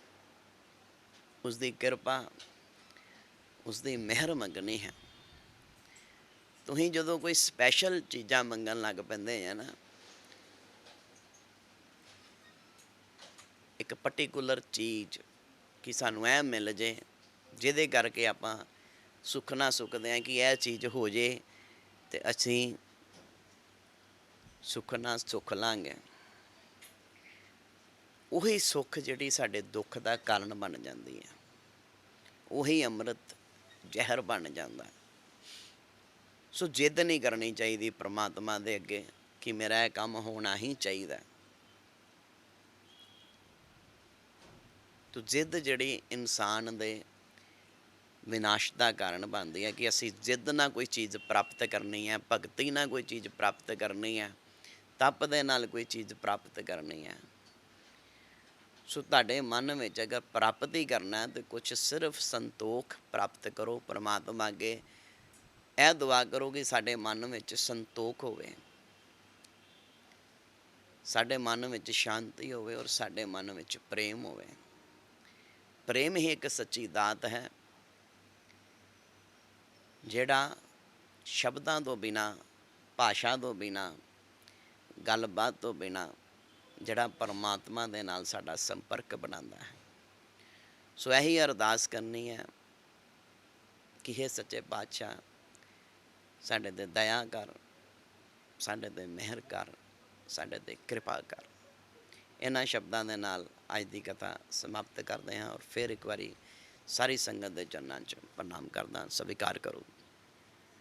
ਉਸ ਦੀ ਕਿਰਪਾ ਉਸ ਦੀ ਮਿਹਰ ਮੰਗਣੀ ਹੈ। ਤੁਸੀਂ ਜਦੋਂ ਕੋਈ ਸਪੈਸ਼ਲ ਚੀਜ਼ਾਂ ਮੰਗਣ ਲੱਗ ਪੈਂਦੇ ਆ ਨਾ, ਇੱਕ ਪਾਰਟਿਕੂਲਰ ਚੀਜ਼ ਕਿ ਸਾਨੂੰ ਇਹ ਮਿਲ ਜੇ, ਜਿਹਦੇ ਕਰਕੇ ਆਪਾਂ ਸੁੱਖ ਨਾ ਸੁੱਖਦੇ ਆ ਕਿ ਇਹ ਚੀਜ਼ ਹੋ ਜੇ ਤੇ ਅਸੀਂ ਸੁੱਖ ਨਾਲ ਸੁੱਖ ਲਾਂਗੇ। ਉਹੀ ਸੁੱਖ ਜਿਹੜੀ ਸਾਡੇ ਦੁੱਖ ਦਾ ਕਾਰਨ ਬਣ ਜਾਂਦੀ ਹੈ। ਉਹੀ ਅੰਮ੍ਰਿਤ ਜ਼ਹਿਰ ਬਣ ਜਾਂਦਾ। ਸੋ ਜਿੱਦ ਨਹੀਂ ਕਰਨੀ ਚਾਹੀਦੀ ਪ੍ਰਮਾਤਮਾ ਦੇ ਅੱਗੇ ਕਿ ਮੇਰਾ ਇਹ ਕੰਮ ਹੋਣਾ ਹੀ ਚਾਹੀਦਾ। ਤੋ ਜਿੱਦ ਜਿਹੜੀ ਇਨਸਾਨ ਦੇ ਵਿਨਾਸ਼ ਦਾ ਕਾਰਨ ਬਣਦੀ ਹੈ ਕਿ ਅਸੀਂ ਜਿੱਦ ਨਾਲ ਕੋਈ ਚੀਜ਼ ਪ੍ਰਾਪਤ ਕਰਨੀ ਹੈ, ਭਗਤੀ ਨਾਲ ਕੋਈ ਚੀਜ਼ ਪ੍ਰਾਪਤ ਕਰਨੀ ਹੈ, ਤਪ ਦੇ ਨਾਲ ਕੋਈ ਚੀਜ਼ ਪ੍ਰਾਪਤ ਕਰਨੀ ਹੈ। ਸੋ ਤੁਹਾਡੇ ਮਨ ਵਿੱਚ ਅਗਰ ਪ੍ਰਾਪਤੀ ਕਰਨਾ ਹੈ, ਤੇ ਕੁਝ ਸਿਰਫ ਸੰਤੋਖ ਪ੍ਰਾਪਤ ਕਰੋ, ਪਰਮਾਤਮਾ ਅੱਗੇ ਇਹ ਦੁਆ ਕਰੋ ਕਿ ਸਾਡੇ ਮਨ ਵਿੱਚ ਸੰਤੋਖ ਹੋਵੇ। ਸਾਡੇ ਮਨ ਵਿੱਚ ਸ਼ਾਂਤੀ ਹੋਵੇ ਔਰ ਸਾਡੇ ਮਨ ਵਿੱਚ ਪ੍ਰੇਮ ਹੋਵੇ। ਪ੍ਰੇਮ ਹੀ ਇੱਕ ਸੱਚੀ ਦਾਤ ਹੈ, ਜਿਹੜਾ ਸ਼ਬਦਾਂ ਤੋਂ ਬਿਨਾ, ਭਾਸ਼ਾ ਤੋਂ ਬਿਨਾ, ਗੱਲਬਾਤ ਤੋਂ ਬਿਨਾ, ਜਿਹੜਾ ਪਰਮਾਤਮਾ ਦੇ ਨਾਲ ਸਾਡਾ ਸੰਪਰਕ ਬਣਾਉਂਦਾ ਹੈ। ਸੋ ਇਹੀ ਅਰਦਾਸ ਕਰਨੀ ਹੈ ਕਿ ਇਹ ਸੱਚੇ ਪਾਤਸ਼ਾਹ, ਸਾਡੇ ਤੇ ਦਇਆ ਕਰ, ਸਾਡੇ ਤੇ ਮਿਹਰ ਕਰ, ਸਾਡੇ ਤੇ ਕਿਰਪਾ ਕਰ। ਇਹਨਾਂ ਸ਼ਬਦਾਂ ਦੇ ਨਾਲ ਅੱਜ ਦੀ ਕਥਾ ਸਮਾਪਤ ਕਰਦੇ ਹਾਂ ਔਰ ਫਿਰ ਇੱਕ ਵਾਰੀ ਸਾਰੀ ਸੰਗਤ ਦੇ ਚਰਨਾਂ 'ਚ ਪ੍ਰਣਾਮ ਕਰਦਾ, ਸਵੀਕਾਰ ਕਰੋ।